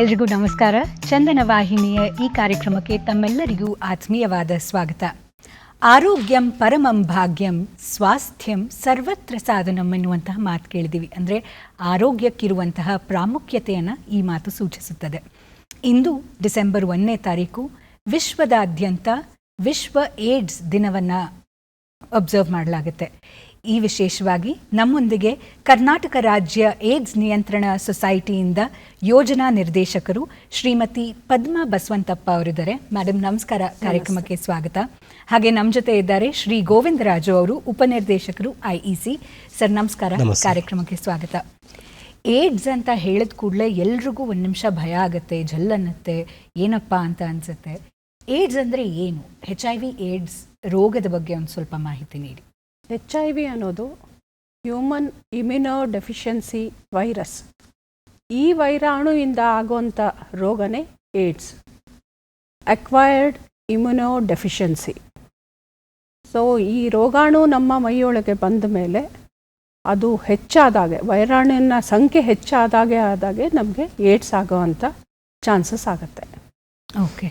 ಎಲ್ರಿಗೂ ನಮಸ್ಕಾರ. ಚಂದನ ವಾಹಿನಿಯ ಈ ಕಾರ್ಯಕ್ರಮಕ್ಕೆ ತಮ್ಮೆಲ್ಲರಿಗೂ ಆತ್ಮೀಯವಾದ ಸ್ವಾಗತ. ಆರೋಗ್ಯಂ ಪರಮಂ ಭಾಗ್ಯಂ, ಸ್ವಾಸ್ಥ್ಯಂ ಸರ್ವತ್ರ ಸಾಧನಂ ಎನ್ನುವಂತಹ ಮಾತು ಕೇಳಿದ್ದೀವಿ ಅಂದರೆ ಆರೋಗ್ಯಕ್ಕಿರುವಂತಹ ಪ್ರಾಮುಖ್ಯತೆಯನ್ನು ಈ ಮಾತು ಸೂಚಿಸುತ್ತದೆ. ಇಂದು ಡಿಸೆಂಬರ್ ಒಂದನೇ ತಾರೀಕು ವಿಶ್ವದಾದ್ಯಂತ ವಿಶ್ವ ಏಡ್ಸ್ ದಿನವನ್ನು ಅಬ್ಸರ್ವ್ ಮಾಡಲಾಗುತ್ತೆ. ಈ ವಿಶೇಷವಾಗಿ ನಮ್ಮೊಂದಿಗೆ ಕರ್ನಾಟಕ ರಾಜ್ಯ ಏಡ್ಸ್ ನಿಯಂತ್ರಣ ಸೊಸೈಟಿಯಿಂದ ಯೋಜನಾ ನಿರ್ದೇಶಕರು ಶ್ರೀಮತಿ ಪದ್ಮಾ ಬಸವಂತಪ್ಪ ಅವರಿದ್ದಾರೆ. ಮೇಡಮ್ ನಮಸ್ಕಾರ. ಕಾರ್ಯಕ್ರಮಕ್ಕೆ ಸ್ವಾಗತ. ಹಾಗೆ ನಮ್ಮ ಜೊತೆ ಇದ್ದಾರೆ ಶ್ರೀ ಗೋವಿಂದರಾಜು ಅವರು ಉಪನಿರ್ದೇಶಕರು ಐಇಸಿ ಸರ್ ನಮಸ್ಕಾರ. ಕಾರ್ಯಕ್ರಮಕ್ಕೆ ಸ್ವಾಗತ. ಏಡ್ಸ್ ಅಂತ ಹೇಳಿದ ಕೂಡಲೇ ಎಲ್ರಿಗೂ ಒಂದು ನಿಮಿಷ ಭಯ ಆಗುತ್ತೆ ಜಲ್ ಅನ್ನತ್ತೆ ಏನಪ್ಪ ಅಂತ ಅನ್ಸುತ್ತೆ. ಏಡ್ಸ್ ಅಂದರೆ ಏನು? ಹೆಚ್ ಐ ವಿ ಏಡ್ಸ್ ರೋಗದ ಬಗ್ಗೆ ಒಂದು ಸ್ವಲ್ಪ ಮಾಹಿತಿ ನೀಡಿ. ಎಚ್ ಐ ವಿ ಅನ್ನೋದು ಹ್ಯೂಮನ್ ಇಮ್ಯುನೋ ಡೆಫಿಷಿಯನ್ಸಿ ವೈರಸ್ ಈ ವೈರಾಣುವಿಂದ ಆಗುವಂಥ ರೋಗನೇ AIDS acquired immunodeficiency so ಈ ರೋಗಾಣು ನಮ್ಮ ಮೈಯೊಳಗೆ ಬಂದ ಮೇಲೆ ಅದು ಹೆಚ್ಚಾದಾಗೆ ವೈರಾಣುವಿನ ಸಂಖ್ಯೆ ಹೆಚ್ಚಾದಾಗೆ ಆದಾಗೆ ನಮಗೆ ಏಡ್ಸ್ ಆಗೋವಂಥ ಚಾನ್ಸಸ್ ಆಗುತ್ತೆ. ಓಕೆ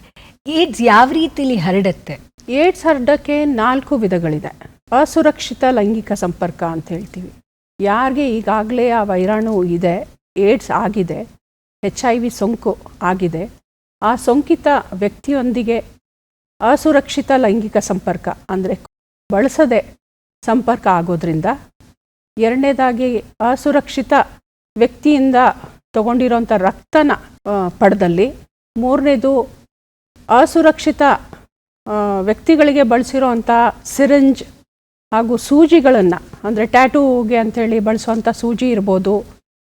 ಏಡ್ಸ್ ಯಾವ ರೀತಿಲಿ ಹರಡುತ್ತೆ? ಏಡ್ಸ್ ಹರಡೋಕ್ಕೆ ನಾಲ್ಕು ವಿಧಗಳಿದೆ. ಅಸುರಕ್ಷಿತ ಲೈಂಗಿಕ ಸಂಪರ್ಕ ಅಂತ ಹೇಳ್ತೀವಿ. ಯಾರಿಗೆ ಈಗಾಗಲೇ ಆ ವೈರಾಣು ಇದೆ, ಏಡ್ಸ್ ಆಗಿದೆ, ಎಚ್ ಐ ವಿ ಸೋಂಕು ಆಗಿದೆ, ಆ ಸೋಂಕಿತ ವ್ಯಕ್ತಿಯೊಂದಿಗೆ ಅಸುರಕ್ಷಿತ ಲೈಂಗಿಕ ಸಂಪರ್ಕ ಅಂದರೆ ಬಳಸದೆ ಸಂಪರ್ಕ ಆಗೋದ್ರಿಂದ ಎರಡನೇದಾಗಿ ಅಸುರಕ್ಷಿತ ವ್ಯಕ್ತಿಯಿಂದ ತಗೊಂಡಿರೋಂಥ ರಕ್ತನ ಪಡದಲ್ಲಿ ಮೂರನೇದು ಅಸುರಕ್ಷಿತ ವ್ಯಕ್ತಿಗಳಿಗೆ ಬಳಸಿರೋ ಅಂಥ ಸಿರಿಂಜ್ ಹಾಗೂ ಸೂಜಿಗಳನ್ನು, ಅಂದರೆ ಟ್ಯಾಟೂಗೆ ಅಂಥೇಳಿ ಬಳಸುವಂಥ ಸೂಜಿ ಇರ್ಬೋದು,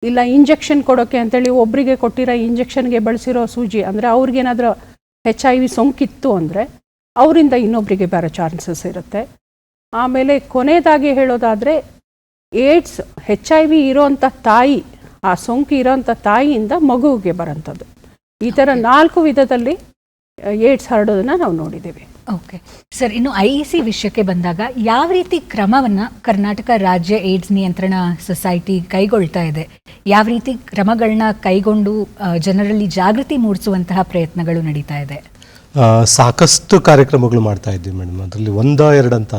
ಇಲ್ಲ ಇಂಜೆಕ್ಷನ್ ಕೊಡೋಕ್ಕೆ ಅಂಥೇಳಿ ಒಬ್ಬರಿಗೆ ಕೊಟ್ಟಿರೋ ಇಂಜೆಕ್ಷನ್ಗೆ ಬಳಸಿರೋ ಸೂಜಿ, ಅಂದರೆ ಅವ್ರಿಗೇನಾದರೂ ಹೆಚ್ ಐ ವಿ ಸೋಂಕಿತ್ತು ಅಂದರೆ ಅವರಿಂದ ಇನ್ನೊಬ್ಬರಿಗೆ ಬರೋ ಚಾನ್ಸಸ್ ಇರುತ್ತೆ. ಆಮೇಲೆ ಕೊನೆಯದಾಗಿ ಹೇಳೋದಾದರೆ, ಏಡ್ಸ್ ಹೆಚ್ ಐ ವಿ ಇರೋವಂಥ ತಾಯಿ, ಆ ಸೋಂಕು ಇರೋವಂಥ ತಾಯಿಯಿಂದ ಮಗುವಿಗೆ ಬರೋಂಥದ್ದು. ಈ ಥರ ನಾಲ್ಕು ವಿಧದಲ್ಲಿ, ಏಡ್ಸ್ ಹರಡೋದನ್ನು ನಾವು ನೋಡಿದ್ದೀವಿ. ಓಕೆ ಸರ್ ಇನ್ನು ಐ ಸಿ ವಿಷಯಕ್ಕೆ ಬಂದಾಗ ಯಾವ ರೀತಿ ಕ್ರಮವನ್ನು ಕರ್ನಾಟಕ ರಾಜ್ಯ ಏಡ್ಸ್ ನಿಯಂತ್ರಣ ಸೊಸೈಟಿ ಕೈಗೊಳ್ತಾ ಇದೆ? ಯಾವ ರೀತಿ ಕ್ರಮಗಳನ್ನ ಕೈಗೊಂಡು ಜನರಲ್ಲಿ ಜಾಗೃತಿ ಮೂಡಿಸುವಂತಹ ಪ್ರಯತ್ನಗಳು ನಡೀತಾ ಇದೆ? ಸಾಕಷ್ಟು ಕಾರ್ಯಕ್ರಮಗಳು ಮಾಡ್ತಾ ಇದ್ದೀವಿ ಮೇಡಮ್. ಅದರಲ್ಲಿ ಒಂದ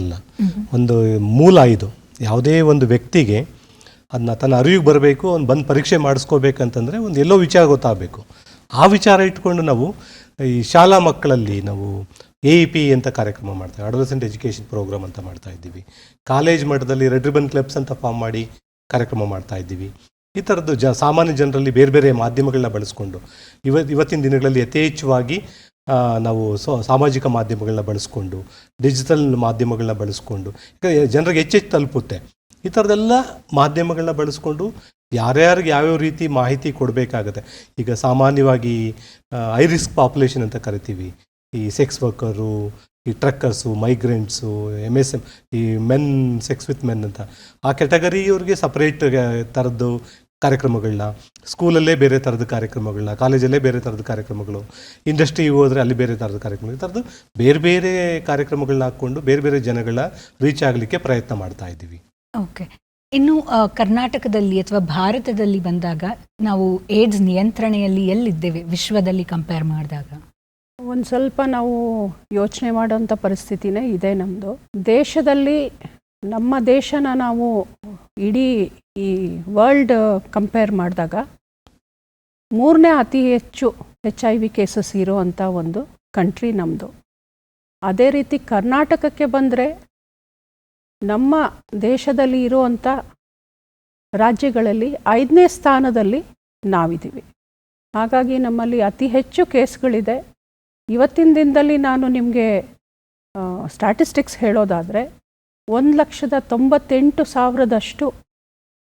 ಅಲ್ಲ ಒಂದು ಮೂಲ ಇದು. ಯಾವುದೇ ಒಂದು ವ್ಯಕ್ತಿಗೆ ಅದನ್ನ ತನ್ನ ಅರಿವಿಗೆ ಬರಬೇಕು ಅವ್ನು ಬಂದು ಪರೀಕ್ಷೆ ಮಾಡಿಸ್ಕೋಬೇಕಂತಂದರೆ ಒಂದು ಎಲ್ಲೋ ವಿಚಾರ ಗೊತ್ತಾಗಬೇಕು. ಆ ವಿಚಾರ ಇಟ್ಕೊಂಡು ನಾವು ಈ ಶಾಲಾ ಮಕ್ಕಳಲ್ಲಿ ನಾವು ಎ ಇ ಪಿ ಅಂತ ಕಾರ್ಯಕ್ರಮ ಮಾಡ್ತೀವಿ. ಅಡೋಲೆಸೆಂಟ್ ಎಜುಕೇಷನ್ ಪ್ರೋಗ್ರಾಮ್ ಅಂತ ಮಾಡ್ತಾ ಇದ್ದೀವಿ. ಕಾಲೇಜ್ ಮಟ್ಟದಲ್ಲಿ ರೆಡ್ ರಿಬನ್ ಕ್ಲಬ್ಸ್ ಅಂತ ಫಾರ್ಮ್ ಮಾಡಿ ಕಾರ್ಯಕ್ರಮ ಮಾಡ್ತಾ ಇದ್ದೀವಿ. ಈ ಥರದ್ದು ಜ, ಸಾಮಾನ್ಯ ಜನರಲ್ಲಿ ಬೇರೆ ಬೇರೆ ಮಾಧ್ಯಮಗಳನ್ನ ಬಳಸ್ಕೊಂಡು ಇವ ಇವತ್ತಿನ ದಿನಗಳಲ್ಲಿ ಯಥೇಚ್ಛವಾಗಿ ನಾವು ಸಾಮಾಜಿಕ ಮಾಧ್ಯಮಗಳನ್ನ ಬಳಸ್ಕೊಂಡು ಡಿಜಿಟಲ್ ಮಾಧ್ಯಮಗಳನ್ನ ಬಳಸ್ಕೊಂಡು ಜನರಿಗೆ ಹೆಚ್ಚೆಚ್ಚು ತಲುಪುತ್ತೆ. ಈ ಥರದ್ದೆಲ್ಲ ಮಾಧ್ಯಮಗಳನ್ನ ಬಳಸ್ಕೊಂಡು ಯಾರ್ಯಾರಿಗೆ ಯಾವ್ಯಾವ ರೀತಿ ಮಾಹಿತಿ ಕೊಡಬೇಕಾಗತ್ತೆ. ಈಗ ಸಾಮಾನ್ಯವಾಗಿ ಐ ರಿಸ್ಕ್ ಪಾಪ್ಯುಲೇಷನ್ ಅಂತ ಕರಿತೀವಿ. ಈ ಸೆಕ್ಸ್ ವರ್ಕರು ಈ truckers migrants M S M ಈ ಮೆನ್ ಸೆಕ್ಸ್ ವಿತ್ ಮೆನ್ ಅಂತ. ಆ ಕ್ಯಾಟಗರಿಯವ್ರಿಗೆ ಸಪ್ರೇಟ್ ಥರದ್ದು ಕಾರ್ಯಕ್ರಮಗಳನ್ನ. ಸ್ಕೂಲಲ್ಲೇ ಬೇರೆ ಥರದ ಕಾರ್ಯಕ್ರಮಗಳನ್ನ ಕಾಲೇಜಲ್ಲೇ ಬೇರೆ ಥರದ ಕಾರ್ಯಕ್ರಮಗಳು. ಇಂಡಸ್ಟ್ರಿಗೆ ಹೋದರೆ ಅಲ್ಲಿ ಬೇರೆ ಥರದ ಕಾರ್ಯಕ್ರಮ ಈ ಥರದ್ದು ಬೇರೆ ಬೇರೆ ಕಾರ್ಯಕ್ರಮಗಳನ್ನ ಹಾಕ್ಕೊಂಡು ಬೇರೆ ಬೇರೆ ಜನಗಳ ರೀಚ್ ಆಗಲಿಕ್ಕೆ ಪ್ರಯತ್ನ ಮಾಡ್ತಾ ಇದ್ದೀವಿ. ಓಕೆ ಇನ್ನು ಕರ್ನಾಟಕದಲ್ಲಿ ಅಥವಾ ಭಾರತದಲ್ಲಿ ಬಂದಾಗ ನಾವು ಏಡ್ಸ್ ನಿಯಂತ್ರಣೆಯಲ್ಲಿ ಎಲ್ಲಿದ್ದೇವೆ? ವಿಶ್ವದಲ್ಲಿ ಕಂಪೇರ್ ಮಾಡಿದಾಗ? ಒಂದು ಸ್ವಲ್ಪ ನಾವು ಯೋಚನೆ ಮಾಡೋಂಥ ಪರಿಸ್ಥಿತಿನೇ ಇದೆ ನಮ್ಮದು ದೇಶದಲ್ಲಿ ನಮ್ಮ ದೇಶನ ನಾವು ಇಡೀ ಈ ವರ್ಲ್ಡ್ ಕಂಪೇರ್ ಮಾಡಿದಾಗ ಮೂರನೇ ಅತಿ ಹೆಚ್ಚು ಎಚ್ ಐ ವಿ ಕೇಸಸ್ ಇರುವಂಥ ಒಂದು ಕಂಟ್ರಿ ನಮ್ಮದು ಅದೇ ರೀತಿ ಕರ್ನಾಟಕಕ್ಕೆ ಬಂದರೆ ನಮ್ಮ ದೇಶದಲ್ಲಿ ಇರುವಂಥ ರಾಜ್ಯಗಳಲ್ಲಿ ಐದನೇ ಸ್ಥಾನದಲ್ಲಿ ನಾವಿದ್ದೀವಿ. ಹಾಗಾಗಿ ನಮ್ಮಲ್ಲಿ ಅತಿ ಹೆಚ್ಚು ಕೇಸ್ಗಳಿದೆ ಇವತ್ತಿನ ದಿನದಲ್ಲಿ ನಾನು ನಿಮಗೆ ಸ್ಟ್ಯಾಟಿಸ್ಟಿಕ್ಸ್ ಹೇಳೋದಾದರೆ ಒಂದು ಲಕ್ಷದ ತೊಂಬತ್ತೆಂಟು ಸಾವಿರದಷ್ಟು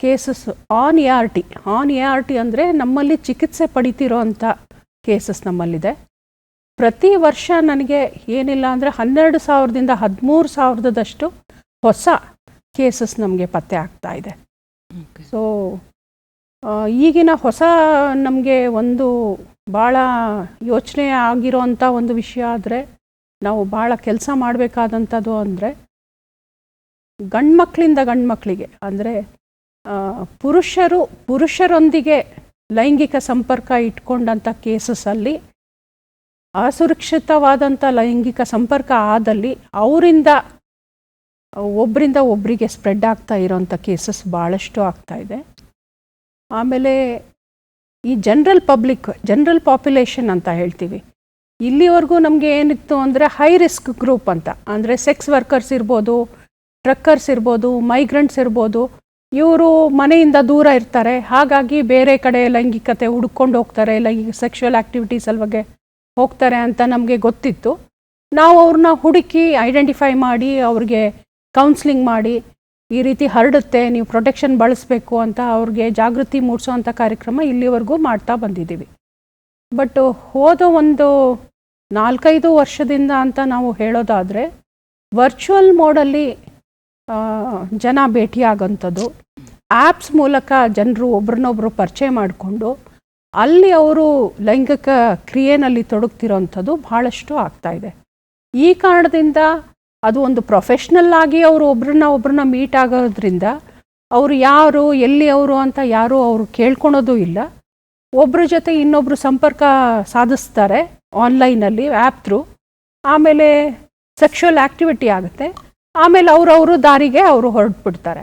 cases on A R T on A R T ಅಂದರೆ ನಮ್ಮಲ್ಲಿ ಚಿಕಿತ್ಸೆ ಪಡಿತಿರೋ ಅಂಥ ಕೇಸಸ್ ನಮ್ಮಲ್ಲಿದೆ. ಪ್ರತಿ ವರ್ಷ ನನಗೆ ಏನಿಲ್ಲ ಅಂದರೆ ಹನ್ನೆರಡು ಸಾವಿರದಿಂದ ಹದಿಮೂರು ಸಾವಿರದಷ್ಟು ಹೊಸ ಕೇಸಸ್ ನಮಗೆ ಪತ್ತೆ ಆಗ್ತಾ ಇದೆ. ಸೊ ಈಗಿನ ಹೊಸ ನಮಗೆ ಒಂದು ಭಾಳ ಯೋಚನೆ ಆಗಿರೋಂಥ ಒಂದು ವಿಷಯ ಆದರೆ, ನಾವು ಭಾಳ ಕೆಲಸ ಮಾಡಬೇಕಾದಂಥದ್ದು ಅಂದರೆ, ಗಂಡು ಮಕ್ಕಳಿಂದ ಗಂಡು ಮಕ್ಕಳಿಗೆ ಅಂದರೆ ಪುರುಷರು, ಪುರುಷರೊಂದಿಗೆ ಲೈಂಗಿಕ ಸಂಪರ್ಕ ಇಟ್ಕೊಂಡಂಥ ಕೇಸಸ್ಸಲ್ಲಿ, ಅಸುರಕ್ಷಿತವಾದಂಥ ಲೈಂಗಿಕ ಸಂಪರ್ಕ ಆದಲ್ಲಿ ಅವರಿಂದ ಒಬ್ಬರಿಂದ ಒಬ್ಬರಿಗೆ ಸ್ಪ್ರೆಡ್ ಆಗ್ತಾ ಇರೋಂಥ ಕೇಸಸ್ ಭಾಳಷ್ಟು ಆಗ್ತಾ ಇದೆ. ಆಮೇಲೆ ಈ ಜನರಲ್ ಪಬ್ಲಿಕ್ ಜನರಲ್ ಪಾಪ್ಯುಲೇಷನ್ ಅಂತ ಹೇಳ್ತೀವಿ. ಇಲ್ಲಿವರೆಗೂ ನಮಗೆ ಏನಿತ್ತು ಅಂದರೆ ಹೈ ರಿಸ್ಕ್ ಗ್ರೂಪ್ ಅಂತ. ಅಂದರೆ ಸೆಕ್ಸ್ ವರ್ಕರ್ಸ್ ಇರ್ಬೋದು ಟ್ರಕ್ಕರ್ಸ್ ಇರ್ಬೋದು ಮೈಗ್ರೆಂಟ್ಸ್ ಇರ್ಬೋದು. ಇವರು ಮನೆಯಿಂದ ದೂರ ಇರ್ತಾರೆ. ಹಾಗಾಗಿ ಬೇರೆ ಕಡೆ ಲೈಂಗಿಕತೆ ಹುಡ್ಕೊಂಡು ಹೋಗ್ತಾರೆ, ಲೈಂಗಿಕ ಸೆಕ್ಷುವಲ್ ಆ್ಯಕ್ಟಿವಿಟೀಸ್ ಬಗ್ಗೆ ಹೋಗ್ತಾರೆ ಅಂತ ನಮಗೆ ಗೊತ್ತಿತ್ತು. ನಾವು ಅವ್ರನ್ನ ಹುಡುಕಿ ಐಡೆಂಟಿಫೈ ಮಾಡಿ, ಅವ್ರಿಗೆ ಕೌನ್ಸ್ಲಿಂಗ್ ಮಾಡಿ ಈ ರೀತಿ ಹರಡುತ್ತೆ, ನೀವು ಪ್ರೊಟೆಕ್ಷನ್ ಬಳಸಬೇಕು ಅಂತ ಅವ್ರಿಗೆ ಜಾಗೃತಿ ಮೂಡಿಸೋವಂಥ ಕಾರ್ಯಕ್ರಮ ಇಲ್ಲಿವರೆಗೂ ಮಾಡ್ತಾ ಬಂದಿದ್ದೀವಿ. ಬಟ್ ಹೋದ ಒಂದು ನಾಲ್ಕೈದು ವರ್ಷದಿಂದ ಅಂತ ನಾವು ಹೇಳೋದಾದರೆ ವರ್ಚುವಲ್ ಮೋಡಲ್ಲಿ ಜನ ಭೇಟಿಯಾಗೋಂಥದ್ದು ಆ್ಯಪ್ಸ್ ಮೂಲಕ ಜನರು ಒಬ್ರನ್ನೊಬ್ರು ಪರಿಚಯ ಮಾಡಿಕೊಂಡು, ಅಲ್ಲಿ ಅವರು ಲೈಂಗಿಕ ಕ್ರಿಯೆನಲ್ಲಿ ತೊಡಗ್ತಿರೋವಂಥದ್ದು ಆಗ್ತಾ ಇದೆ. ಈ ಕಾರಣದಿಂದ ಅದು ಒಂದು ಪ್ರೊಫೆಷ್ನಲ್ ಆಗಿ ಅವರು ಒಬ್ರನ್ನ ಒಬ್ರನ್ನ ಮೀಟ್ ಆಗೋದ್ರಿಂದ ಅವರು ಯಾರು, ಎಲ್ಲಿ ಅವರು ಅಂತ ಯಾರು ಅವರು ಕೇಳ್ಕೊಳೋದು ಇಲ್ಲ. ಒಬ್ಬರ ಜೊತೆ ಇನ್ನೊಬ್ಬರು ಸಂಪರ್ಕ ಸಾಧಿಸ್ತಾರೆ ಆನ್ಲೈನಲ್ಲಿ ಆ್ಯಪ್ ಥ್ರೂ ಆಮೇಲೆ ಸೆಕ್ಷುವಲ್ ಆ್ಯಕ್ಟಿವಿಟಿ ಆಗುತ್ತೆ. ಆಮೇಲೆ ಅವರವರು ದಾರಿಗೆ ಅವರು ಹೊರಟ್ಬಿಡ್ತಾರೆ.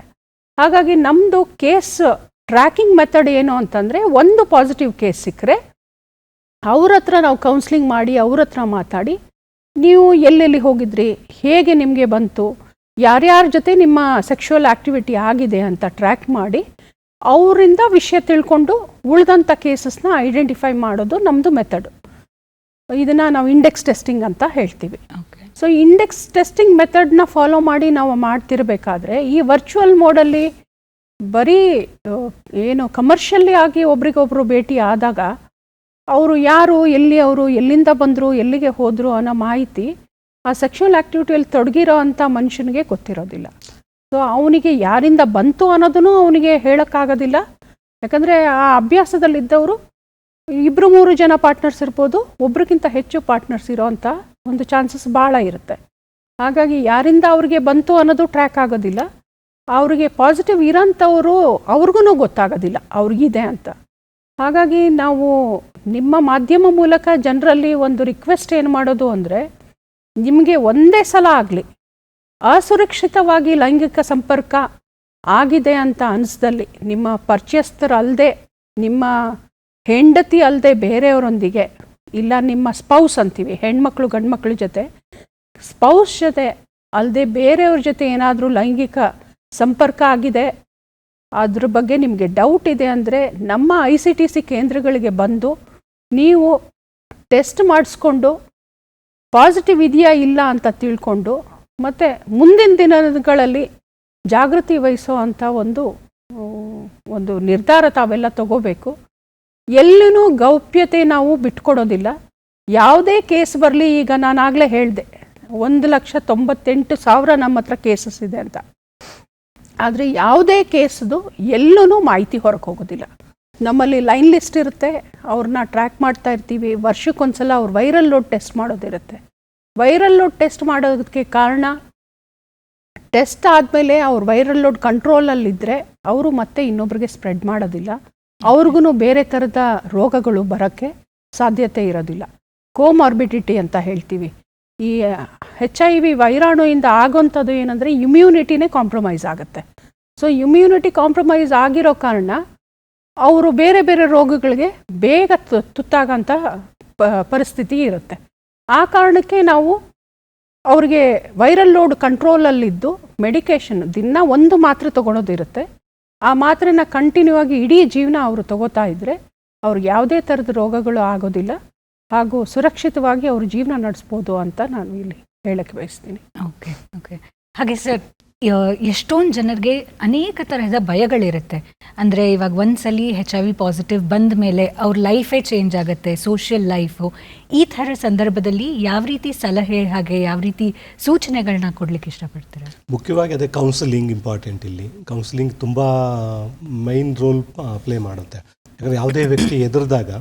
ಹಾಗಾಗಿ ನಮ್ಮದು ಕೇಸ್ ಟ್ರ್ಯಾಕಿಂಗ್ ಮೆಥಡ್ ಏನು ಅಂತಂದರೆ ಒಂದು ಪಾಸಿಟಿವ್ ಕೇಸ್ ಸಿಕ್ಕರೆ ಅವ್ರ ಹತ್ರ ನಾವು ಕೌನ್ಸ್ಲಿಂಗ್ ಮಾಡಿ ಅವ್ರ ಹತ್ರ ಮಾತಾಡಿ ನೀವು ಎಲ್ಲೆಲ್ಲಿ ಹೋಗಿದ್ರಿ? ಹೇಗೆ ನಿಮಗೆ ಬಂತು? ಯಾರ್ಯಾರ ಜೊತೆ ನಿಮ್ಮ ಸೆಕ್ಷುವಲ್ ಆ್ಯಕ್ಟಿವಿಟಿ ಆಗಿದೆ ಅಂತ ಟ್ರ್ಯಾಕ್ ಮಾಡಿ ಅವರಿಂದ ವಿಷಯ ತಿಳ್ಕೊಂಡು ಉಳಿದಂಥ ಕೇಸಸ್ನ ಐಡೆಂಟಿಫೈ ಮಾಡೋದು ನಮ್ಮದು ಮೆಥಡ್ ಇದನ್ನು ನಾವು ಇಂಡೆಕ್ಸ್ ಟೆಸ್ಟಿಂಗ್ ಅಂತ ಹೇಳ್ತೀವಿ. ಓಕೆ ಸೊ ಇಂಡೆಕ್ಸ್ ಟೆಸ್ಟಿಂಗ್ ಮೆಥಡ್ನ ಫಾಲೋ ಮಾಡಿ ನಾವು ಮಾಡ್ತಿರಬೇಕಾದ್ರೆ ಈ ವರ್ಚುವಲ್ ಮೋಡಲ್ಲಿ ಬರೀ ಏನು ಕಮರ್ಷಿಯಲಿ ಆಗಿ ಒಬ್ರಿಗೊಬ್ರು ಭೇಟಿ ಆದಾಗ ಅವರು ಯಾರು, ಎಲ್ಲಿ ಅವರು, ಎಲ್ಲಿಂದ ಬಂದರು, ಎಲ್ಲಿಗೆ ಹೋದರು ಅನ್ನೋ ಮಾಹಿತಿ ಆ ಸೆಕ್ಷುವಲ್ ಆ್ಯಕ್ಟಿವಿಟಿಯಲ್ಲಿ ತೊಡಗಿರೋ ಅಂಥ ಮನುಷ್ಯನಿಗೆ ಗೊತ್ತಿರೋದಿಲ್ಲ. ಸೊ ಅವನಿಗೆ ಯಾರಿಂದ ಬಂತು ಅನ್ನೋದನ್ನು ಅವನಿಗೆ ಹೇಳೋಕ್ಕಾಗೋದಿಲ್ಲ. ಯಾಕಂದರೆ ಆ ಅಭ್ಯಾಸದಲ್ಲಿದ್ದವರು ಇಬ್ಬರು ಮೂರು ಜನ ಪಾರ್ಟ್ನರ್ಸ್ ಇರ್ಬೋದು, ಒಬ್ರಿಗಿಂತ ಹೆಚ್ಚು ಪಾರ್ಟ್ನರ್ಸ್ ಇರೋವಂಥ ಒಂದು ಚಾನ್ಸಸ್ ಭಾಳ ಇರುತ್ತೆ. ಹಾಗಾಗಿ ಯಾರಿಂದ ಅವ್ರಿಗೆ ಬಂತು ಅನ್ನೋದು ಟ್ರ್ಯಾಕ್ ಆಗೋದಿಲ್ಲ. ಅವರಿಗೆ ಪಾಸಿಟಿವ್ ಇರೋಂಥವರು ಅವ್ರಿಗೂ ಗೊತ್ತಾಗೋದಿಲ್ಲ, ಅವ್ರಿಗಿದೆ ಅಂತ. ಹಾಗಾಗಿ ನಾವು ನಿಮ್ಮ ಮಾಧ್ಯಮ ಮೂಲಕ ಜನರಲ್ಲಿ ಒಂದು ರಿಕ್ವೆಸ್ಟ್ ಏನು ಮಾಡೋದು ಅಂದರೆ, ನಿಮಗೆ ಒಂದೇ ಸಲ ಆಗಲಿ, ಅಸುರಕ್ಷಿತವಾಗಿ ಲೈಂಗಿಕ ಸಂಪರ್ಕ ಆಗಿದೆ ಅಂತ ಅನಿಸ್ದಲ್ಲಿ, ನಿಮ್ಮ ಪರಿಚಯಸ್ಥರಲ್ಲದೆ ನಿಮ್ಮ ಹೆಂಡತಿ ಅಲ್ಲದೆ ಬೇರೆಯವರೊಂದಿಗೆ, ಇಲ್ಲ ನಿಮ್ಮ ಸ್ಪೌಸ್ ಅಂತೀವಿ, ಹೆಣ್ಮಕ್ಳು, ಗಂಡ್ಮಕ್ಳ ಜೊತೆ ಸ್ಪೌಸ್ ಜೊತೆ ಅಲ್ಲದೆ ಬೇರೆಯವ್ರ ಜೊತೆ ಏನಾದರೂ ಲೈಂಗಿಕ ಸಂಪರ್ಕ ಆಗಿದೆ ಅದ್ರ ಬಗ್ಗೆ ನಿಮಗೆ ಡೌಟ್ ಇದೆ ಅಂದರೆ ನಮ್ಮ ಐ ಸಿ ಟಿ ಸಿ ಕೇಂದ್ರಗಳಿಗೆ ಬಂದು ನೀವು ಟೆಸ್ಟ್ ಮಾಡಿಸ್ಕೊಂಡು ಪಾಸಿಟಿವ್ ಇದೆಯಾ ಇಲ್ಲ ಅಂತ ತಿಳ್ಕೊಂಡು ಮತ್ತು ಮುಂದಿನ ದಿನಗಳಲ್ಲಿ ಜಾಗೃತಿ ವಹಿಸೋ ಅಂಥ ಒಂದು ಒಂದು ನಿರ್ಧಾರ ತಾವೆಲ್ಲ ತಗೋಬೇಕು. ಎಲ್ಲೂ ಗೌಪ್ಯತೆ ನಾವು ಬಿಟ್ಕೊಡೋದಿಲ್ಲ. ಯಾವುದೇ ಕೇಸ್ ಬರಲಿ ಈಗ ನಾನಾಗಲೇ ಹೇಳಿದೆ, ಒಂದು ಲಕ್ಷ ತೊಂಬತ್ತೆಂಟು ಸಾವಿರ ನಮ್ಮ ಹತ್ರ ಕೇಸಸ್ ಇದೆ ಅಂತ. ಆದರೆ ಯಾವುದೇ ಕೇಸ್ದು ಎಲ್ಲೂ ಮಾಹಿತಿ ಹೊರಗೆ ಹೋಗೋದಿಲ್ಲ. ನಮ್ಮಲ್ಲಿ ಲೈನ್ ಲಿಸ್ಟ್ ಇರುತ್ತೆ ಅವ್ರನ್ನ ಟ್ರ್ಯಾಕ್ ಮಾಡ್ತಾ ಇರ್ತೀವಿ. ವರ್ಷಕ್ಕೊಂದ್ಸಲ ಅವ್ರು ವೈರಲ್ ಲೋಡ್ ಟೆಸ್ಟ್ ಮಾಡೋದಿರುತ್ತೆ. ವೈರಲ್ ಲೋಡ್ ಟೆಸ್ಟ್ ಮಾಡೋದಕ್ಕೆ ಕಾರಣ, ಟೆಸ್ಟ್ ಆದಮೇಲೆ ಅವ್ರು ವೈರಲ್ ಲೋಡ್ ಕಂಟ್ರೋಲಲ್ಲಿದ್ದರೆ ಅವರು ಮತ್ತೆ ಇನ್ನೊಬ್ರಿಗೆ ಸ್ಪ್ರೆಡ್ ಮಾಡೋದಿಲ್ಲ. ಅವ್ರಿಗೂ ಬೇರೆ ಥರದ ರೋಗಗಳು ಬರೋಕ್ಕೆ ಸಾಧ್ಯತೆ ಇರೋದಿಲ್ಲ. ಕೋಮಾರ್ಬಿಡಿಟಿ ಅಂತ ಹೇಳ್ತೀವಿ. ಈ ಹೆಚ್ ಐ ವಿ ವೈರಾಣುವಿಂದ ಆಗೋಂಥದ್ದು ಏನಂದರೆ ಇಮ್ಯುನಿಟಿನೇ ಕಾಂಪ್ರಮೈಸ್ ಆಗುತ್ತೆ. ಸೊ ಇಮ್ಯುನಿಟಿ ಕಾಂಪ್ರಮೈಸ್ ಆಗಿರೋ ಕಾರಣ ಅವರು ಬೇರೆ ಬೇರೆ ರೋಗಗಳಿಗೆ ಬೇಗ ತುತ್ತಾಗಂಥ ಪರಿಸ್ಥಿತಿ ಇರುತ್ತೆ. ಆ ಕಾರಣಕ್ಕೆ ನಾವು ಅವ್ರಿಗೆ ವೈರಲ್ ಲೋಡ್ ಕಂಟ್ರೋಲಲ್ಲಿದ್ದು ಮೆಡಿಕೇಷನ್ ದಿನ ಒಂದು ಮಾತ್ರೆ ತೊಗೊಳೋದಿರುತ್ತೆ ಆ ಮಾತ್ರೆನ ಕಂಟಿನ್ಯೂ ಆಗಿ ಇಡೀ ಜೀವನ ಅವರು ತಗೋತಾ ಇದ್ದರೆ ಅವ್ರಿಗೆ ಯಾವುದೇ ಥರದ ರೋಗಗಳು ಆಗೋದಿಲ್ಲ ಹಾಗೂ ಸುರಕ್ಷಿತವಾಗಿ ಅವ್ರ ಜೀವನ ನಡೆಸ್ಬೋದು ಅಂತ ನಾನು ಇಲ್ಲಿ ಹೇಳಕ್ಕೆ ಬಯಸ್ತೀನಿ. Okay okay. ಹಾಗೆ ಸರ್ ಎಷ್ಟೊಂದು ಜನರಿಗೆ ಅನೇಕ ತರಹದ ಭಯಗಳಿರುತ್ತೆ. ಅಂದರೆ ಇವಾಗ ಒಂದ್ಸಲಿ ಹೆಚ್ ಐ ವಿ ಪಾಸಿಟಿವ್ ಬಂದ ಮೇಲೆ ಅವ್ರ ಲೈಫೇ ಚೇಂಜ್ ಆಗುತ್ತೆ ಸೋಷಿಯಲ್ ಲೈಫು ಈ ಥರ ಸಂದರ್ಭದಲ್ಲಿ ಯಾವ ರೀತಿ ಸಲಹೆ ಹಾಗೆ ಯಾವ ರೀತಿ ಸೂಚನೆಗಳನ್ನ ಕೊಡ್ಲಿಕ್ಕೆ ಇಷ್ಟಪಡ್ತೀರಾ? ಮುಖ್ಯವಾಗಿ ಅದೇ ಕೌನ್ಸಿಲಿಂಗ್ ಇಂಪಾರ್ಟೆಂಟ್ ಇಲ್ಲಿ. ಕೌನ್ಸಿಲಿಂಗ್ ತುಂಬ ಮೈನ್ ರೋಲ್ ಪ್ಲೇ ಮಾಡುತ್ತೆ. ಯಾಕಂದರೆ ಯಾವುದೇ ವ್ಯಕ್ತಿ ಎದುರಿದಾಗ